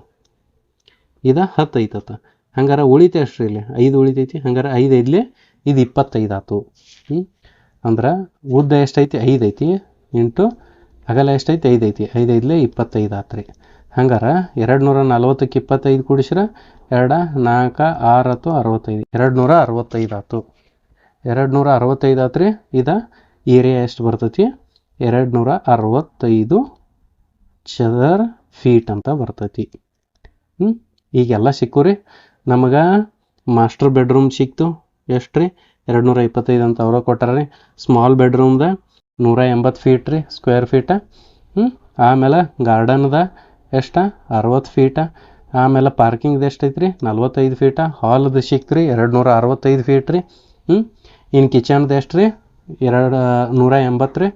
ಇದ ಹತ್ತು ಐತತ್ತ ಹಂಗಾರೆ ಉಳಿತೆ ಅಷ್ಟ್ರಿ ಇಲ್ಲಿ? ಐದು ಉಳಿತೈತಿ. ಹಂಗಾರೆ ಐದು ಐದ್ಲಿ ಇದು ಇಪ್ಪತ್ತೈದು ಆಯ್ತು ಹ್ಞೂ ಅಂದ್ರೆ ಉದ್ದ ಎಷ್ಟೈತಿ? ಐದು ಐತಿ. ಇಂಟು ಅಗಲ ಎಷ್ಟೈತಿ? ಐದು ಐತಿ. ಐದು ಐದಲೇ ಇಪ್ಪತ್ತೈದು ಆತ್ರಿ. ಹಂಗಾರ ಎರಡು ನೂರ ನಲ್ವತ್ತಕ್ಕೆ ಇಪ್ಪತ್ತೈದು ಕೂಡಿಸ್ರ, ಎರಡು ನಾಲ್ಕು ಆರು ಹತ್ತು ಅರವತ್ತೈದು. ಎರಡು ನೂರ ಅರವತ್ತೈದು ಆತು. ಎರಡು ನೂರ ಅರವತ್ತೈದು ಆತ್ರಿ. ಇದ ಏರಿಯಾ ಎಷ್ಟು ಬರ್ತೈತಿ? ಎರಡು ನೂರ ಅರವತ್ತೈದು ಚದರ್ ಫೀಟ್ ಅಂತ ಬರ್ತೈತಿ. ಹ್ಞೂ ಈಗೆಲ್ಲ ಸಿಕ್ಕು ರೀ. ನಮಗೆ ಮಾಸ್ಟರ್ ಬೆಡ್ರೂಮ್ ಸಿಕ್ತು. ಎಷ್ಟು ರೀ ಎರಡು ನೂರ ಇಪ್ಪತ್ತೈದು ಅಂತ ಅವರು ಕೊಟ್ಟಾರ ರೀ. ಸ್ಮಾಲ್ ಬೆಡ್ರೂಮ್ದ ನೂರ ಎಂಬತ್ತು ಫೀಟ್ ರೀ ಸ್ಕ್ವೇರ್ ಫೀಟ ಹ್ಞೂ ಆಮೇಲೆ ಗಾರ್ಡನ್ದ ಎಷ್ಟ? ಅರವತ್ತು ಫೀಟ ಆಮೇಲೆ ಪಾರ್ಕಿಂಗ್ದು ಎಷ್ಟೈತೆ ರೀ ನಲ್ವತ್ತೈದು ಫೀಟ ಹಾಲ್ದು ಸಿಕ್ತು ರೀ ಎರಡು ನೂರ ಅರವತ್ತೈದು ಫೀಟ್ ರೀ ಹ್ಞೂ ಇನ್ನು ಕಿಚನ್ದು ಎಷ್ಟು ರೀ? ಎರಡು ನೂರ ಎಂಬತ್ತು ರೀ.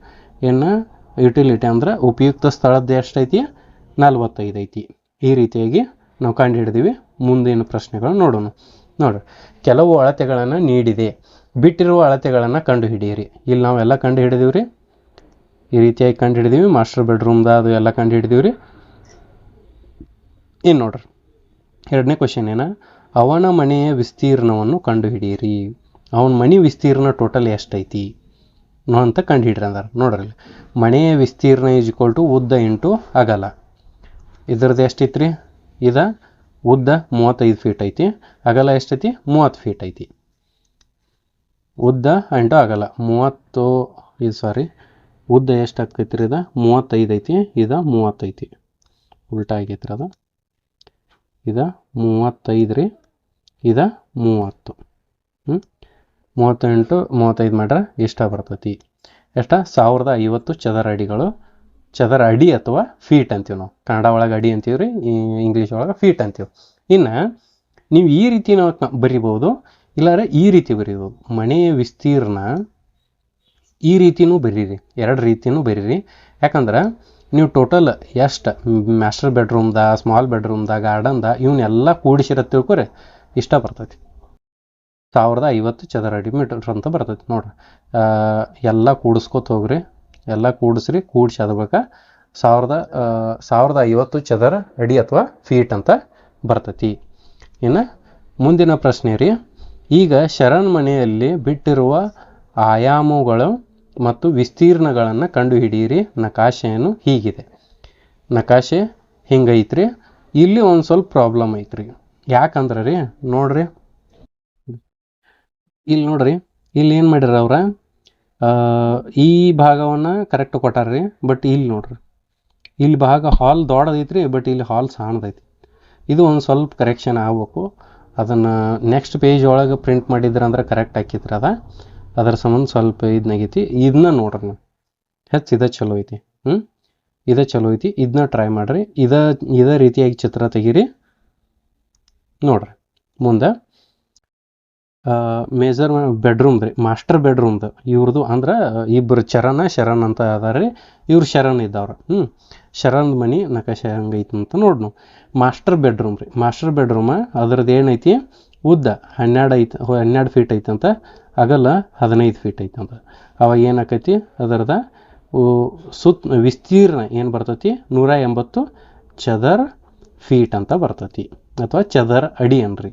ಇನ್ನು ಯುಟಿಲಿಟಿ ಅಂದ್ರೆ ಉಪಯುಕ್ತ ಸ್ಥಳದ್ದು ಎಷ್ಟೈತಿ ನಲ್ವತ್ತೈದು ಐತಿ. ಈ ರೀತಿಯಾಗಿ ನಾವು ಕಂಡು ಹಿಡಿದೀವಿ ಮುಂದಿನ ಪ್ರಶ್ನೆಗಳು ನೋಡೋಣ. ನೋಡ್ರಿ, ಕೆಲವು ಅಳತೆಗಳನ್ನು ನೀಡಿದೆ. ಬಿಟ್ಟಿರುವ ಅಳತೆಗಳನ್ನು ಕಂಡು ಹಿಡಿಯಿರಿ ಇಲ್ಲಿ ನಾವೆಲ್ಲ ಕಂಡು ಹಿಡಿದೀವಿ ಈ ರೀತಿಯಾಗಿ ಕಂಡು ಹಿಡಿದೀವಿ ಮಾಸ್ಟರ್ ಬೆಡ್ರೂಮ್ದ ಅದು ಎಲ್ಲ ಕಂಡು ಹಿಡಿದೀವಿ ರೀ ಇನ್ನು ನೋಡ್ರಿ. ಎರಡನೇ ಕ್ವಶನ್ ಏನ? ಅವನ ಮನೆಯ ವಿಸ್ತೀರ್ಣವನ್ನು ಕಂಡು ಹಿಡಿಯಿರಿ ಅವನ ಮನೆ ವಿಸ್ತೀರ್ಣ ಟೋಟಲ್ ಎಷ್ಟೈತಿ? ನೋ ಅಂತ ಕಂಡು ಹಿಡ್ರಿ ಅಂದಾರ. ನೋಡ್ರಿ. ಮನೆಯ ವಿಸ್ತೀರ್ಣ ಈಸ್ ಈಕ್ವಲ್ ಟು ಉದ್ದ ಇಂಟು ಅಗಲ. ಇದ್ರದ್ದು ಎಷ್ಟೈತಿ ರೀ ಇದ ಉದ್ದ ಮೂವತ್ತೈದು ಫೀಟ್ ಐತಿ. ಅಗಲ ಎಷ್ಟೈತಿ? ಮೂವತ್ತು ಫೀಟ್ ಐತಿ. ಉದ್ದ ಎಂಟು ಆಗಲ್ಲ. ಮೂವತ್ತು, ಇದು ಸಾರಿ ಉದ್ದ ಎಷ್ಟು ಆಗ್ತೈತಿ ರೀ ಇದು? ಮೂವತ್ತೈದು ಐತಿ, ಇದು ಮೂವತ್ತೈತಿ. ಉಲ್ಟಾ ಆಗೈತ್ರಿ ಅದು. ಇದು ಮೂವತ್ತೈದು ರೀ, ಇದು ಮೂವತ್ತು. ಹ್ಞೂ ಮೂವತ್ತೆಂಟು, ಮೂವತ್ತೈದು ಮಾಡ್ರೆ ಇಷ್ಟ ಬರ್ತೈತಿ? ಎಷ್ಟ? ಸಾವಿರದ ಐವತ್ತು ಚದರ ಅಡಿಗಳು. ಚದರ ಅಡಿ ಅಥವಾ ಫೀಟ್ ಅಂತೀವಿ ನಾವು. ಕನ್ನಡ ಒಳಗೆ ಅಡಿ ಅಂತೀವಿ ರೀ ಇಂಗ್ಲೀಷ್ ಒಳಗೆ ಫೀಟ್ ಅಂತೀವಿ. ಇನ್ನು, ನೀವು ಈ ರೀತಿ ನಾವು ಬರಿಬೋದು ಇಲ್ಲಾರೆ ಈ ರೀತಿ ಬರೀಬೇಕು ಮನೆಯ ವಿಸ್ತೀರ್ಣ ಈ ರೀತಿನೂ ಬರೀರಿ, ಎರಡು ರೀತಿನೂ ಬರೀರಿ. ಯಾಕಂದ್ರೆ ನೀವು ಟೋಟಲ್ ಎಷ್ಟು ಮ್ಯಾಸ್ಟರ್ ಬೆಡ್ರೂಮ್ದ ಸ್ಮಾಲ್ ಬೆಡ್ರೂಮ್ದ ಗಾರ್ಡನ್ದ ಇವನ್ನೆಲ್ಲ ಕೂಡಿಸಿರ ತಿಳ್ಕೊರಿ ಇಷ್ಟ ಬರ್ತೈತಿ. ಸಾವಿರದ ಐವತ್ತು ಚದರ ಅಡಿ ಮೀಟರ್ ಅಂತ ಬರ್ತೈತಿ ನೋಡ್ರಿ. ಎಲ್ಲ ಕೂಡಿಸ್ಕೊತ ಹೋಗ್ರಿ, ಎಲ್ಲ ಕೂಡಿಸ್ರಿ, ಕೂಡಿಸಿ ಅದಬೇಕಾ ಸಾವಿರದ ಸಾವಿರದ ಐವತ್ತು ಚದರ ಅಡಿ ಅಥವಾ ಫೀಟ್ ಅಂತ ಬರ್ತೈತಿ. ಇನ್ನು ಮುಂದಿನ ಪ್ರಶ್ನೆ ರೀ. ಈಗ ಶರಣ್ ಮನೆಯಲ್ಲಿ ಬಿಟ್ಟಿರುವ ಆಯಾಮಗಳು ಮತ್ತು ವಿಸ್ತೀರ್ಣಗಳನ್ನು ಕಂಡುಹಿಡಿಯಿರಿ. ನಕಾಶೆಯನ್ನು ಹೀಗಿದೆ. ನಕಾಶೆ ಹಿಂಗೈತ್ರಿ? ಇಲ್ಲಿ ಒಂದು ಸ್ವಲ್ಪ ಪ್ರಾಬ್ಲಮ್ ಐತ್ರಿ. ಯಾಕಂದ್ರೆ ರೀ ನೋಡ್ರಿ. ಇಲ್ಲಿ ನೋಡ್ರಿ. ಇಲ್ಲಿ ಏನು ಮಾಡ್ಯಾರ ಅವ್ರ? ಈ ಭಾಗವನ್ನು ಕರೆಕ್ಟ್ ಕೊಟ್ಟಾರ್ರಿ ಬಟ್ ಇಲ್ಲಿ ನೋಡ್ರಿ. ಇಲ್ಲಿ ಭಾಗ ಹಾಲ್ ದೊಡ್ಡದೈತ್ರಿ ಬಟ್ ಇಲ್ಲಿ ಹಾಲ್ ಸಣ್ಣದೈತಿ. ಇದು ಒಂದು ಸ್ವಲ್ಪ ಕರೆಕ್ಷನ್ ಆಗ್ಬೇಕು. ಅದನ್ನು ನೆಕ್ಸ್ಟ್ ಪೇಜ್ ಒಳಗೆ ಪ್ರಿಂಟ್ ಮಾಡಿದ್ರೆ ಅಂದ್ರೆ ಕರೆಕ್ಟ್ ಹಾಕಿದ್ರೆ ಅದ. ಅದರ ಸಂಬಂಧ ಸ್ವಲ್ಪ ಇದನ್ನಾಗೈತಿ ಇದನ್ನ ನೋಡ್ರಿ ನೀವು. ಹೆಚ್ಚು ಇದ ಚಲೋ ಐತಿ. ಹ್ಞೂ ಇದ ಚಲೋ ಐತಿ. ಇದನ್ನ ಟ್ರೈ ಮಾಡಿರಿ. ಇದ, ಇದೇ ರೀತಿಯಾಗಿ ಚಿತ್ರ ತೆಗೀರಿ. ನೋಡ್ರಿ. ಮುಂದೆ ಮೇಜರ್ ಬೆಡ್ರೂಮ್ ರೀ. ಮಾಸ್ಟರ್ ಬೆಡ್ರೂಮ್ದು ಇವ್ರದ್ದು ಅಂದ್ರೆ ಇಬ್ಬರು ಚರಣ, ಶರಣ್ ಅಂತ ಅದಾರ ರೀ ಇವ್ರು ಶರಣ್ ಇದ್ದವ್ರು. ಹ್ಞೂ ಶರಣ್ ಮನಿ ನಕಾಶೆ ಹಂಗೈತಿ ಅಂತ ನೋಡಿ ನಾವು ಮಾಸ್ಟರ್ ಬೆಡ್ರೂಮ್ ರೀ. ಮಾಸ್ಟರ್ ಬೆಡ್ರೂಮ ಅದ್ರದ್ದು ಏನೈತಿ? ಉದ್ದ, ಹನ್ನೆರಡು ಐತೆ ಹನ್ನೆರಡು ಫೀಟ್ ಐತಂತ ಅಗಲ ಹದಿನೈದು ಫೀಟ್ ಐತಂತ ಅವಾಗ ಏನಾಕೈತಿ? ಅದರದ ಸುತ್ತ ವಿಸ್ತೀರ್ಣ ಏನು ಬರ್ತೈತಿ? ನೂರ ಎಂಬತ್ತು ಚದರ್ ಫೀಟ್ ಅಂತ ಬರ್ತೈತಿ. ಅಥವಾ ಚದರ್ ಅಡಿ ಅನ್ರಿ.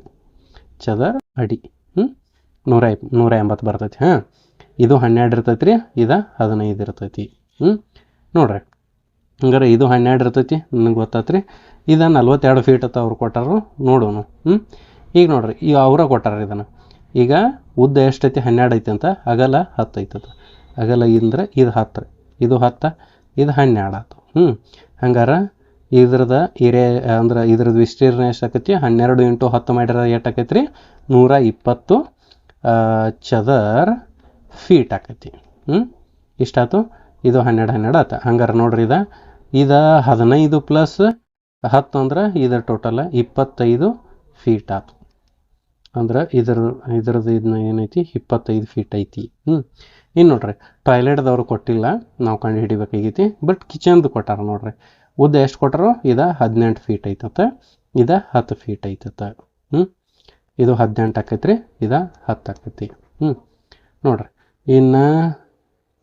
ಚದರ್ ಅಡಿ. ಹ್ಞೂ ನೂರ ನೂರ ಎಂಬತ್ತು ಬರ್ತೈತಿ. ಹಾಂ. ಇದು ಹನ್ನೆರಡು ಇರ್ತೈತಿ ರೀ ಇದು ಹದಿನೈದು ಇರ್ತೈತಿ. ಹ್ಞೂ ನೋಡ್ರಿ. ಹಂಗಾರೆ ಇದು ಹನ್ನೆರಡು ಇರ್ತೈತಿ, ನನಗೆ ಗೊತ್ತಾತ್ರಿ? ಇದು ನಲ್ವತ್ತೆರಡು ಫೀಟ್ ಅಂತ ಅವ್ರು ಕೊಟ್ಟಾರು ನೋಡೋಣ ಹ್ಞೂ ಈಗ ನೋಡ್ರಿ, ಈಗ ಅವರ ಕೊಟ್ಟಾರ ಇದನ್ನು. ಈಗ ಉದ್ದ ಎಷ್ಟೈತಿ? ಹನ್ನೆರಡು ಐತಿ ಅಂತ. ಅಗಲ ಹತ್ತು ಐತದ. ಅಗಲ ಇಂದ್ರೆ ಇದು ಹತ್ತು ಇದು ಹತ್ತು, ಇದು ಹನ್ನೆರಡು ಆಯ್ತು ಹ್ಞೂ ಹಂಗಾರೆ ಇದ್ರದ ಏರಿಯಾ ಅಂದ್ರೆ ಇದ್ರದ್ದು ವಿಸ್ತೀರ್ಣ ಎಷ್ಟು ಆಕೈತಿ? ಹನ್ನೆರಡು ಇಂಟು ಹತ್ತು ಮಾಡಿರ ಎಷ್ಟು ಆಕೈತಿ ರೀ ನೂರ ಇಪ್ಪತ್ತು ಚದರ್ ಫೀಟ್ ಆಕೈತಿ ಹ್ಞೂ ಇಷ್ಟಾಯ್ತು ಇದು ಹನ್ನೆರಡು ಹನ್ನೆರಡು ಆತ. ಹಂಗಾರೆ ನೋಡ್ರಿ ಇದು. ಇದು ಹದಿನೈದು ಪ್ಲಸ್ ಹತ್ತು ಅಂದ್ರೆ ಇದು ಟೋಟಲ್ ಇಪ್ಪತ್ತೈದು ಫೀಟ್ ಆಯ್ತು ಅಂದ್ರೆ ಇದ್ರ, ಇದ್ರದ್ದು ಇದನ್ನ ಏನೈತಿ? ಇಪ್ಪತ್ತೈದು ಫೀಟ್ ಐತಿ. ಹ್ಞೂ ಇನ್ನು ನೋಡ್ರಿ ಟಾಯ್ಲೆಟ್ದವ್ರು ಕೊಟ್ಟಿಲ್ಲ. ನಾವು ಕಂಡು ಹಿಡಿಬೇಕಾಗೈತಿ. ಬಟ್ ಕಿಚನ್ದು ಕೊಟ್ಟಾರ ನೋಡ್ರಿ. ಉದ್ದ ಎಷ್ಟು ಕೊಟ್ಟರು ಇದು ಹದಿನೆಂಟು ಫೀಟ್ ಐತತ್ತ. ಇದು ಹತ್ತು ಫೀಟ್ ಐತತ್ತ. ಹ್ಞೂ ಇದು ಹದಿನೆಂಟು ಆಕೈತ್ರಿ. ಇದು ಹತ್ತು ಆಕೈತಿ. ಹ್ಞೂ ನೋಡ್ರಿ, ಇನ್ನು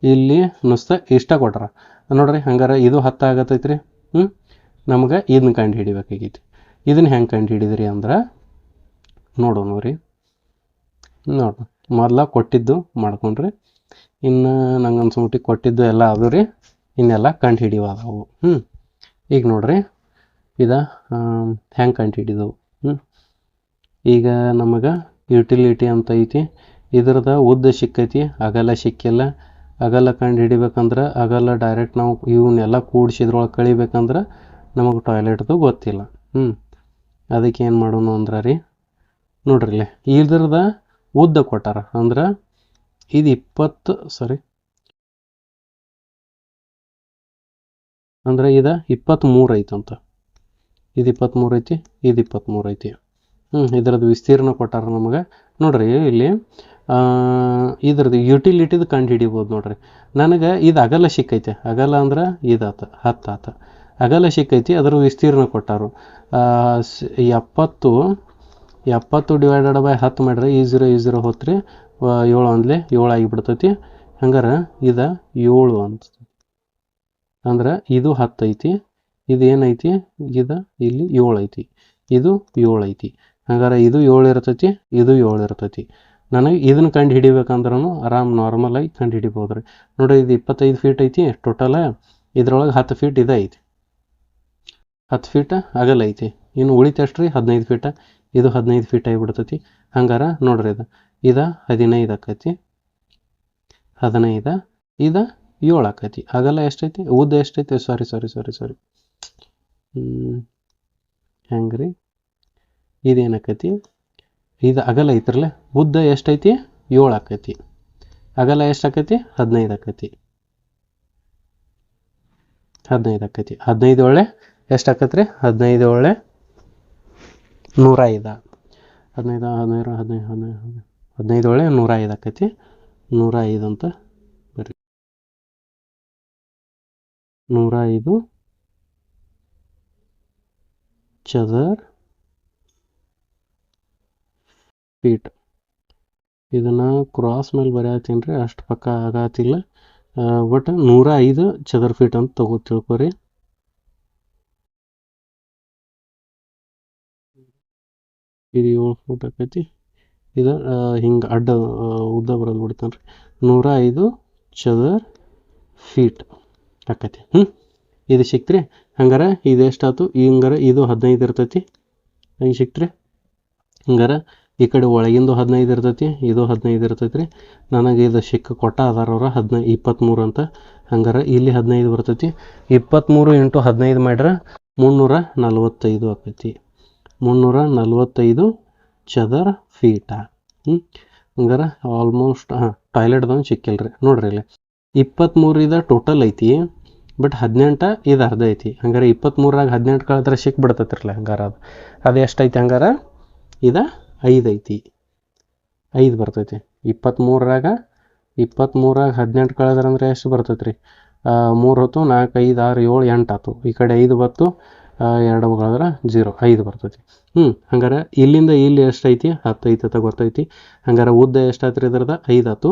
ಇಲ್ಲಿ ನುಸ್ತ ಇಷ್ಟ ಕೊಟ್ರ. ನೋಡ್ರಿ, ಹಂಗಾರೆ ಇದು ಹತ್ತು ಆಗತೈತ್ರಿ? ಹ್ಞೂ ನಮ್ಗೆ ಇದನ್ನ ಕಂಡು ಹಿಡಿಬೇಕಾಗೈತಿ ಇದನ್ನ ಹೆಂಗೆ ಕಂಡು ಹಿಡಿದ್ರಿ ಅಂದ್ರೆ ನೋಡೋಣ ರೀ ನೋಡ್ರಿ, ಮೊದಲ ಕೊಟ್ಟಿದ್ದು ಮಾಡ್ಕೊಂಡ್ರಿ. ಇನ್ನು ನಂಗೆ ಅನ್ಸ್ಬಿಟ್ಟು ಕೊಟ್ಟಿದ್ದು ಎಲ್ಲ ಅದು ರೀ. ಇನ್ನೆಲ್ಲ ಕಂಡು ಹಿಡಿಯೋದವು ಹ್ಞೂ ಈಗ ನೋಡ್ರಿ, ಇದು ಹೆಂಗೆ ಕಂಡು ಹಿಡಿದವು ಹ್ಞೂ ಈಗ ನಮಗೆ ಯುಟಿಲಿಟಿ ಅಂತ ಐತಿ. ಇದ್ರದ ಉದ್ದ ಸಿಕ್ಕೈತಿ, ಅಗಲ ಸಿಕ್ಕಿಲ್ಲ ಅಗಲ ಕಂಡು ಹಿಡಿಬೇಕಂದ್ರೆ ಅಗಲ ಡೈರೆಕ್ಟ್ ನಾವು ಇವನ್ನೆಲ್ಲ ಕೂಡಿಸಿದ್ರೊಳಗೆ ಕಳಿಬೇಕಂದ್ರೆ ನಮಗೆ ಟಾಯ್ಲೆಟ್ದು ಗೊತ್ತಿಲ್ಲ. ಹ್ಞೂ ಅದಕ್ಕೆ ಏನು ಮಾಡೋಣ ಅಂದ್ರೆ ರೀ, ನೋಡ್ರಿ ಇದ್ರದ ಉದ್ದ ಕೊಟ್ಟಾರ ಅಂದ್ರೆ ಇದು ಇಪ್ಪತ್ತು ಸಾರಿ ಅಂದ್ರೆ ಇದು ಇಪ್ಪತ್ತ್ಮೂರು ಐತಂತ. ಇದು ಇಪ್ಪತ್ತ್ಮೂರು ಐತಿ, ಇದು ಇಪ್ಪತ್ತ್ಮೂರು ಐತಿ. ಹ್ಞೂ ಇದ್ರದ್ದು ವಿಸ್ತೀರ್ಣ ಕೊಟ್ಟಾರ ನಮಗೆ. ನೋಡ್ರಿ ಇಲ್ಲಿ ಇದ್ರದ್ದು ಯುಟಿಲಿಟಿದು ಕಂಡು ಹಿಡಿಬೋದು ನೋಡ್ರಿ. ನನಗೆ ಇದು ಅಗಲ ಸಿಕ್ಕೈತೆ. ಅಗಲ ಅಂದ್ರೆ ಇದಾತ, ಹತ್ತಾತ. ಅಗಲ ಸಿಕ್ಕೈತಿ ಅದರ ವಿಸ್ತೀರ್ಣ ಕೊಟ್ಟಾರು. ಎಪ್ಪತ್ತು ಎಪ್ಪತ್ತು ಡಿವೈಡೆಡ್ ಬೈ ಹತ್ತು ಮಾಡ್ರಿ ಈ ಝೀರೋ ಈ ಝೀರೋ ಹೋತ್ರಿ ಏಳು ಅಂದ್ಲೆ ಏಳು ಆಗಿಬಿಡ್ತೈತಿ. ಹಂಗಾರೆ ಇದು ಏಳು ಅಂತ. ಅಂದ್ರೆ ಇದು ಹತ್ತು ಐತಿ ಇದು ಏನೈತಿ, ಇದು ಇಲ್ಲಿ ಏಳು ಐತಿ ಇದು ಏಳು ಐತಿ ಹಂಗಾರೆ ಇದು ಏಳು ಇರ್ತೈತಿ, ಇದು ಏಳು ಇರ್ತೈತಿ. ನನಗೆ ಇದನ್ನು ಕಂಡು ಹಿಡಿಬೇಕಂದ್ರೂ ಆರಾಮ್ ನಾರ್ಮಲಾಗಿ ಕಂಡು ಹಿಡಿಬೋದು ರೀ. ನೋಡಿ ಇದು ಇಪ್ಪತ್ತೈದು ಫೀಟ್ ಐತಿ ಟೋಟಲ ಇದ್ರೊಳಗೆ ಹತ್ತು ಫೀಟ್ ಇದೆ ಐತಿ. ಹತ್ತು ಫೀಟ್ ಅಗಲ ಐತಿ. ಇನ್ನು ಉಳಿತಷ್ಟು ರೀ? ಹದಿನೈದು ಫೀಟ ಇದು ಹದಿನೈದು ಫೀಟ್ ಆಗಿಬಿಡ್ತೈತಿ. ಹಂಗಾರ ನೋಡ್ರಿ ಇದು. ಇದು ಹದಿನೈದು ಆಕೈತಿ. ಹದಿನೈದು, ಇದು ಏಳು ಆಕೈತಿ. ಅಗಲ ಎಷ್ಟೈತಿ ಉದ್ದ ಎಷ್ಟೈತಿ ಸಾರಿ ಸಾರಿ ಸಾರಿ ಸಾರಿ ಹೆಂಗೆ ರೀ ಇದೇನಾಕೈತಿ ಇದು ಅಗಲ ಐತ್ರಲ್ಲ ಉದ್ದ ಎಷ್ಟೈತಿ? ಏಳು ಆಕೈತಿ. ಅಗಲ ಎಷ್ಟು ಆಕೈತಿ? ಹದಿನೈದು ಆಕೈತಿ. ಹದಿನೈದು ಆಕೈತಿ. ಹದಿನೈದು ಒಳ್ಳೆ ಎಷ್ಟು ಆಕತ್ರಿ? ಹದಿನೈದು ಒಳ್ಳೆ ನೂರ ಐದ ಹದಿನೈದು ಹದಿನೈದು ಹದಿನೈದು ಹದಿನೈದು. ಹದಿನೈದು ಒಳ್ಳೆ ನೂರ ಐದು ಆಕೈತಿ. ನೂರ ಐದು ಅಂತ ಬರ್ರಿ. ನೂರ ಐದು ಚದರ್ ಫೀಟ್ ಇದನ್ನು ಕ್ರಾಸ್ ಮೇಲೆ ಬರೆಯತ್ತೀನಿ ರೀ ಅಷ್ಟು ಪಕ್ಕ ಆಗತ್ತಿಲ್ಲ. ಬಟ್ ನೂರ ಐದು ಚದರ್ ಫೀಟ್ ಅಂತ ತಗೋ ತಿಳ್ಕೊರಿ ಇದು ಏಳು ಫೂಟ್ ಆಕೈತಿ. ಇದು ಹಿಂಗೆ ಅಡ್ಡ ಉದ್ದ ಬರೋದು ಬಿಡ್ತಾನೆ ರೀ ನೂರ ಐದು ಚದರ್ ಫೀಟ್ ಆಕೈತಿ. ಹ್ಞೂ ಇದು ಸಿಕ್ತ್ರಿ? ಹಂಗಾರೆ ಇದು ಎಷ್ಟಾಯ್ತು ಹಿಂಗಾರೆ ಇದು ಹದಿನೈದು ಇರ್ತೈತಿ. ಹಂಗೆ ಸಿಕ್ತ್ರಿ? ಹಂಗಾರೆ ಈ ಕಡೆ ಒಳಗಿಂದು ಹದಿನೈದು ಇರ್ತೈತಿ, ಇದು ಹದಿನೈದು ಇರ್ತೈತಿ ರೀ ನನಗೆ ಇದು ಸಿಕ್ಕ ಕೊಟ್ಟ ಅದಾರವ್ರ ಹದಿನೈದು ಇಪ್ಪತ್ತ್ಮೂರು ಅಂತ. ಹಂಗಾರೆ ಇಲ್ಲಿ ಹದಿನೈದು ಬರ್ತೈತಿ. ಇಪ್ಪತ್ತ್ಮೂರು ಇಂಟು ಹದಿನೈದು ಮಾಡ್ರೆ ಮುನ್ನೂರ ನಲ್ವತ್ತೈದು ಆಕೈತಿ. ಮುನ್ನೂರ ನಲ್ವತ್ತೈದು ಚದರ್ ಫೀಟ ಹ್ಞೂ ಹಂಗಾರೆ ಆಲ್ಮೋಸ್ಟ್ ಹಾಂ ಟಾಯ್ಲೆಟ್ದೊಂದು ಸಿಕ್ಕಿಲ್ಲ ರೀ ನೋಡ್ರಿ ಇಲ್ಲಿ. ಇಪ್ಪತ್ತ್ಮೂರು ಇದು ಟೋಟಲ್ ಐತಿ ಬಟ್ ಹದಿನೆಂಟು ಇದು ಅರ್ಧ ಐತಿ. ಹಂಗಾರೆ ಇಪ್ಪತ್ತ್ಮೂರಾಗ ಹದಿನೆಂಟು ಕಳೆದ್ರೆ ಸಿಕ್ಬಿಡ್ತೈತ್ರಲ್ಲ ಹಂಗಾರೆ ಅದು. ಅದು ಎಷ್ಟೈತಿ ಹಂಗಾರೆ? ಇದು ಐದು ಐತಿ. ಐದು ಬರ್ತೈತಿ. ಇಪ್ಪತ್ತ್ಮೂರಾಗ ಇಪ್ಪತ್ತ್ಮೂರಾಗ ಹದಿನೆಂಟು ಕಳೆದ್ರಂದ್ರೆ ಎಷ್ಟು ಬರ್ತೈತೆ ರೀ ಮೂರು ಹೊತ್ತು ನಾಲ್ಕು ಐದು ಆರು ಏಳು ಎಂಟು ಆಯ್ತು ಈ ಕಡೆ ಐದು ಬತ್ತು ಎರಡು ಕಳೆದ್ರೆ ಜೀರೋ ಐದು ಬರ್ತೈತಿ. ಹ್ಞೂ ಹಂಗಾರೆ ಇಲ್ಲಿಂದ ಇಲ್ಲಿ ಎಷ್ಟೈತಿ ಹತ್ತು ಐತಿ ಅಂತ ಗೊತ್ತೈತಿ. ಹಂಗಾರೆ ಉದ್ದ ಎಷ್ಟಾಯ್ತು ರೀ ಇದ್ರದ್ದು? ಐದು ಆಯ್ತು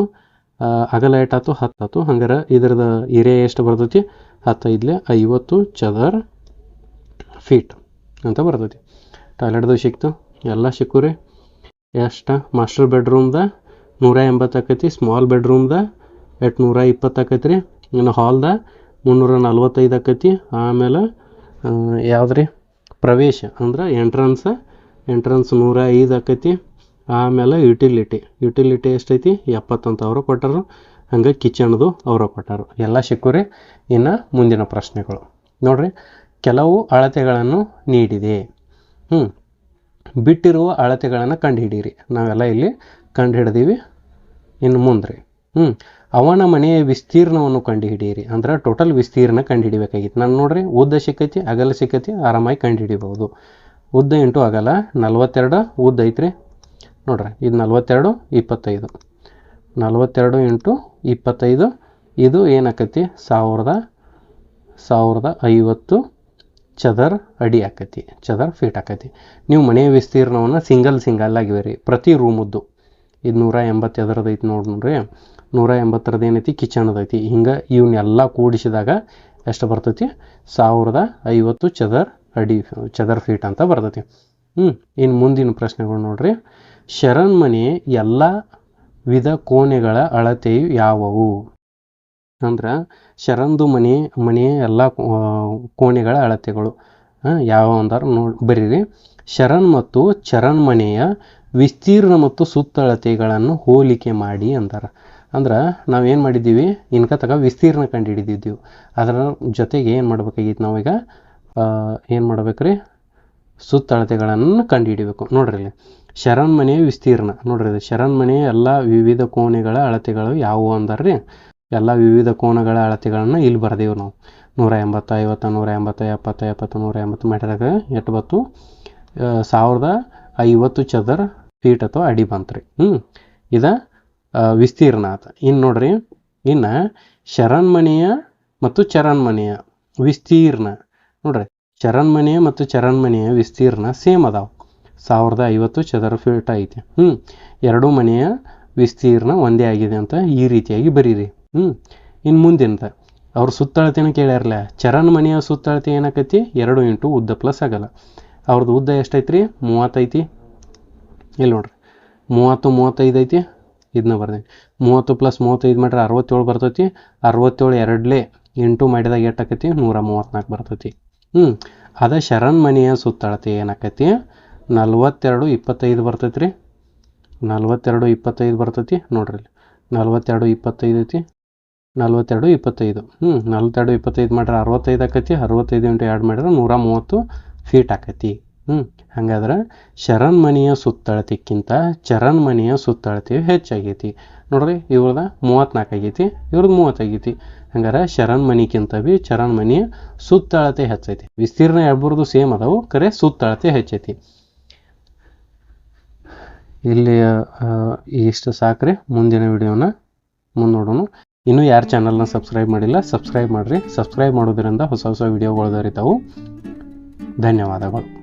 ಆ, ಅಗಲ ಎಷ್ಟಾಯ್ತು ಹತ್ತು ಆತು. ಹಂಗಾರೆ ಇದ್ರದ್ದು ಏರಿಯಾ ಎಷ್ಟು ಬರ್ತೈತಿ? ಹತ್ತೈದ್ಲೆ ಐವತ್ತು ಚದರ್ ಫೀಟ್ ಅಂತ ಬರ್ತೈತಿ. ಟಾಯ್ಲೆಟ್ದು ಸಿಕ್ತು. ಎಲ್ಲ ಸಿಕ್ಕು ರೀ. ಎಷ್ಟು? ಮಾಸ್ಟರ್ ಬೆಡ್ರೂಮ್ದ ನೂರ ಎಂಬತ್ತು ಆಕೈತಿ ಸ್ಮಾಲ್ ಬೆಡ್ರೂಮ್ದ ಎಟ್ ನೂರ ಇಪ್ಪತ್ತು ಆಕೈತಿ ರೀ ಇನ್ನು ಹಾಲ್ದ ಮುನ್ನೂರ ನಲ್ವತ್ತೈದು ಆಕೈತಿ. ಆಮೇಲೆ ಯಾವುದ್ರಿ? ಪ್ರವೇಶ ಅಂದ್ರೆ ಎಂಟ್ರನ್ಸ್ ಎಂಟ್ರನ್ಸ್ ನೂರ ಐದು ಆಕೈತಿ. ಆಮೇಲೆ ಯುಟಿಲಿಟಿ ಯುಟಿಲಿಟಿ ಎಷ್ಟೈತಿ? ಎಪ್ಪತ್ತಂತ ಅವರು ಕೊಟ್ಟರು. ಹಂಗೆ ಕಿಚನ್ದು ಅವರು ಕೊಟ್ಟರು. ಎಲ್ಲ ಸಿಕ್ಕು ಇನ್ನು ಮುಂದಿನ ಪ್ರಶ್ನೆಗಳು. ನೋಡ್ರಿ, ಕೆಲವು ಅಳತೆಗಳನ್ನು ನೀಡಿದೆ. ಹ್ಞೂ ಬಿಟ್ಟಿರುವ ಅಳತೆಗಳನ್ನು ಕಂಡುಹಿಡೀರಿ ನಾವೆಲ್ಲ ಇಲ್ಲಿ ಕಂಡುಹಿಡ್ದೀವಿ. ಇನ್ನು ಮುಂದೆ ಹ್ಞೂ ಅವನ ಮನೆಯ ವಿಸ್ತೀರ್ಣವನ್ನು ಕಂಡುಹಿಡಿಯಿರಿ. ಅಂದ್ರೆ ಟೋಟಲ್ ವಿಸ್ತೀರ್ಣ ಕಂಡುಹಿಡಿಬೇಕಾಗಿತ್ತು. ನಾನು ನೋಡ್ರಿ, ಉದ್ದ ಸಿಕ್ಕತಿ, ಅಗಲ ಸಿಕ್ಕೈತಿ, ಆರಾಮಾಗಿ ಕಂಡುಹಿಡಿಬಹುದು. ಉದ್ದ ಇಂಟು ಅಗಲ ನಲ್ವತ್ತೆರಡು, ಉದ್ದ ಐತ್ರಿ. ನೋಡ್ರಿ, ಇದು ನಲ್ವತ್ತೆರಡು, ಇಪ್ಪತ್ತೈದು. ನಲ್ವತ್ತೆರಡು ಇಂಟು ಇಪ್ಪತ್ತೈದು. ಇದು ಏನಾಕೈತಿ? ಸಾವಿರದ ಸಾವಿರದ ಐವತ್ತು ಚದರ್ ಅಡಿ ಆಕತಿ, ಚದರ್ ಫೀಟ್ ಆಕತಿ. ನೀವು ಮನೆಯ ವಿಸ್ತೀರ್ಣವನ್ನು ಸಿಂಗಲ್ ಸಿಂಗಲ್ ಆಗಿವೆ ರೀ ಪ್ರತಿ ರೂಮದ್ದು ಇದು ನೂರ ಎಂಬತ್ತು ಐತಿ ನೋಡಿ ನೋಡ್ರಿ. ನೂರ ಎಂಬತ್ತರದ್ದು ಏನೈತಿ? ಕಿಚನ್ ಐತಿ. ಹಿಂಗೆ ಇವನ್ನೆಲ್ಲ ಕೂಡಿಸಿದಾಗ ಎಷ್ಟು ಬರ್ತೈತಿ? ಸಾವಿರದ ಐವತ್ತು ಚದರ್ ಅಡಿ, ಚದರ್ ಫೀಟ್ ಅಂತ ಬರ್ತೈತಿ. ಹ್ಞೂ ಇನ್ನು ಮುಂದಿನ ಪ್ರಶ್ನೆಗಳು ನೋಡ್ರಿ. ಶರಣ್ ಮನೆ ಎಲ್ಲ ವಿಧ ಕೋಣೆಗಳ ಅಳತೆಯು ಯಾವುವು? ಅಂದ್ರೆ ಶರಂದು ಮನೆ ಮನೆಯ ಎಲ್ಲ ಕೋಣೆಗಳ ಅಳತೆಗಳು. ಯಾವ ಅಂದಾರ ನೋಡಿ, ಬರೀರಿ. ಶರಣ್ ಮತ್ತು ಚರಣ್ ಮನೆಯ ವಿಸ್ತೀರ್ಣ ಮತ್ತು ಸುತ್ತಳತೆಗಳನ್ನು ಹೋಲಿಕೆ ಮಾಡಿ ಅಂತಾರೆ ಅಂದ್ರೆ ನಾವೇನು ಮಾಡಿದ್ದೀವಿ? ಇನ್ಕ ತಗ ವಿಸ್ತೀರ್ಣ ಕಂಡುಹಿಡಿದಿದ್ದೀವಿ ಅದರ ಜೊತೆಗೆ ಏನು ಮಾಡ್ಬೇಕಾಗಿತ್ತು ನಾವೀಗ ಏನು ಮಾಡ್ಬೇಕ್ರಿ? ಸುತ್ತಳತೆಗಳನ್ನು ಕಂಡುಹಿಡಿಬೇಕು ನೋಡ್ರಿ ಇಲ್ಲಿ. ಶರಣ್ ಮನೆಯ ವಿಸ್ತೀರ್ಣ. ನೋಡ್ರಿ ಶರಣ್ ಮನೆಯ ಎಲ್ಲ ವಿವಿಧ ಕೋಣೆಗಳ ಅಳತೆಗಳು ಯಾವುವು ಅಂದಾರ್ರಿ? ಎಲ್ಲ ವಿವಿಧ ಕೋನಗಳ ಅಳತೆಗಳನ್ನು ಇಲ್ಲಿ ಬರ್ದೇವು ನಾವು. ನೂರ ಎಂಬತ್ತು, ಐವತ್ತು, ನೂರ ಎಂಬತ್ತು, ಎಪ್ಪತ್ತು ಎಪ್ಪತ್ತು, ನೂರ ಎಂಬತ್ತು ಮೀಟರ್ದಾಗ ಎಷ್ಟು ಬತ್ತು ಸಾವಿರದ ಐವತ್ತು ಚದರ್ ಫೀಟ್ ಅಥವಾ ಅಡಿ ಬಂತ್ರಿ ಹ್ಞೂ ಇದ ವಿಸ್ತೀರ್ಣ ಆತ ಇನ್ನು ನೋಡ್ರಿ, ಇನ್ನು ಶರಣ್ಮನೆಯ ಮತ್ತು ಚರಣ್ಮನೆಯ ವಿಸ್ತೀರ್ಣ. ನೋಡ್ರಿ ಚರಣ್ಮನೆಯ ಮತ್ತು ಚರಣ್ಮನೆಯ ವಿಸ್ತೀರ್ಣ ಸೇಮ್ ಅದಾವ. ಸಾವಿರದ ಐವತ್ತು ಚದರ ಫೀಟ್ ಐತಿ. ಹ್ಞೂ ಎರಡು ಮನೆಯ ವಿಸ್ತೀರ್ಣ ಒಂದೇ ಆಗಿದೆ ಅಂತ ಈ ರೀತಿಯಾಗಿ ಬರೀರಿ. ಹ್ಞೂ ಇನ್ನು ಮುಂದಿನದ. ಅವ್ರ ಸುತ್ತಳತೆನ ಕೇಳ್ಯಾರಲ್ಲ ಚರಣ್ ಮನೆಯ ಸುತ್ತಳತೆ ಏನಾಕೈತಿ? ಎರಡು ಇಂಟು ಉದ್ದ ಪ್ಲಸ್ ಆಗಲ್ಲ. ಅವ್ರದ್ದು ಉದ್ದ ಎಷ್ಟೈತ್ರಿ? ಮೂವತ್ತೈತಿ. ಇಲ್ಲಿ ನೋಡ್ರಿ. ಮೂವತ್ತು, ಮೂವತ್ತೈದು ಐತಿ. ಇದನ್ನ ಬರ್ದೆ ಮೂವತ್ತು ಪ್ಲಸ್ ಮೂವತ್ತೈದು ಮಾಡ್ರೆ ಅರವತ್ತೇಳು ಬರ್ತೈತಿ. ಅರವತ್ತೇಳು ಎರಡಲೇ ಎಂಟು ಮಾಡಿದಾಗ ಎಷ್ಟು ಆಕೈತಿ ನೂರ ಮೂವತ್ತ್ನಾಲ್ಕು ಬರ್ತೈತಿ. ಹ್ಞೂ ಅದ ಶರಣ್ ಮನೆಯ ಸುತ್ತಳತೆ ಏನಾಕೈತಿ? ನಲ್ವತ್ತೆರಡು ಇಪ್ಪತ್ತೈದು ಬರ್ತೈತಿ ರೀ ನಲ್ವತ್ತೆರಡು ಇಪ್ಪತ್ತೈದು ಬರ್ತೈತಿ. ನೋಡ್ರಿ ನಲ್ವತ್ತೆರಡು ಇಪ್ಪತ್ತೈದು ಐತಿ. ನಲ್ವತ್ತೆರಡು ಇಪ್ಪತ್ತೈದು. ಹ್ಞೂ ನಲ್ವತ್ತೆರಡು ಇಪ್ಪತ್ತೈದು ಮಾಡ್ರೆ ಅರವತ್ತೈದು ಆಕೈತಿ, ಅರವತ್ತೈದು ಇಂಟು ಎರಡು ಮಾಡಿದ್ರೆ ನೂರ ಮೂವತ್ತು ಫೀಟ್ ಆಕೈತಿ. ಹ್ಞೂ ಹಾಗಾದ್ರೆ ಶರಣ್ಮನಿಯ ಸುತ್ತಳತೆಕ್ಕಿಂತ ಚರಣ್ಮನಿಯ ಸುತ್ತಳತೆಯು ಹೆಚ್ಚಾಗೈತಿ. ನೋಡ್ರಿ ಇವ್ರದ ಮೂವತ್ತ್ನಾಲ್ಕು ಆಗೈತಿ, ಇವ್ರದ್ದು ಮೂವತ್ತಾಗೈತಿ ಹಂಗಾರೆ ಶರಣ್ಮನಿಗಿಂತ ಭೀ ಚರಣ್ಮನಿಯ ಸುತ್ತಳತೆ ಹೆಚ್ಚೈತಿ. ವಿಸ್ತೀರ್ಣ ಎರಡ್ಬರ್ದು ಸೇಮ್ ಅದಾವು, ಕರೆ ಸುತ್ತಳತೆ ಹೆಚ್ಚೈತಿ. ಇಲ್ಲಿ ಇಷ್ಟು ಸಾಕ್ರಿ, ಮುಂದಿನ ವಿಡಿಯೋನ ಮುಂದೆ ನೋಡೋಣ. ಇನ್ನೂ ಯಾರು ಚಾನಲ್ನ ಸಬ್ಸ್ಕ್ರೈಬ್ ಮಾಡಿಲ್ಲ ಸಬ್ಸ್ಕ್ರೈಬ್ ಮಾಡಿರಿ. ಸಬ್ಸ್ಕ್ರೈಬ್ ಮಾಡೋದ್ರಿಂದ ಹೊಸ ಹೊಸ ವಿಡಿಯೋಗಳು ದೊರೀತಾವು. ಧನ್ಯವಾದಗಳು.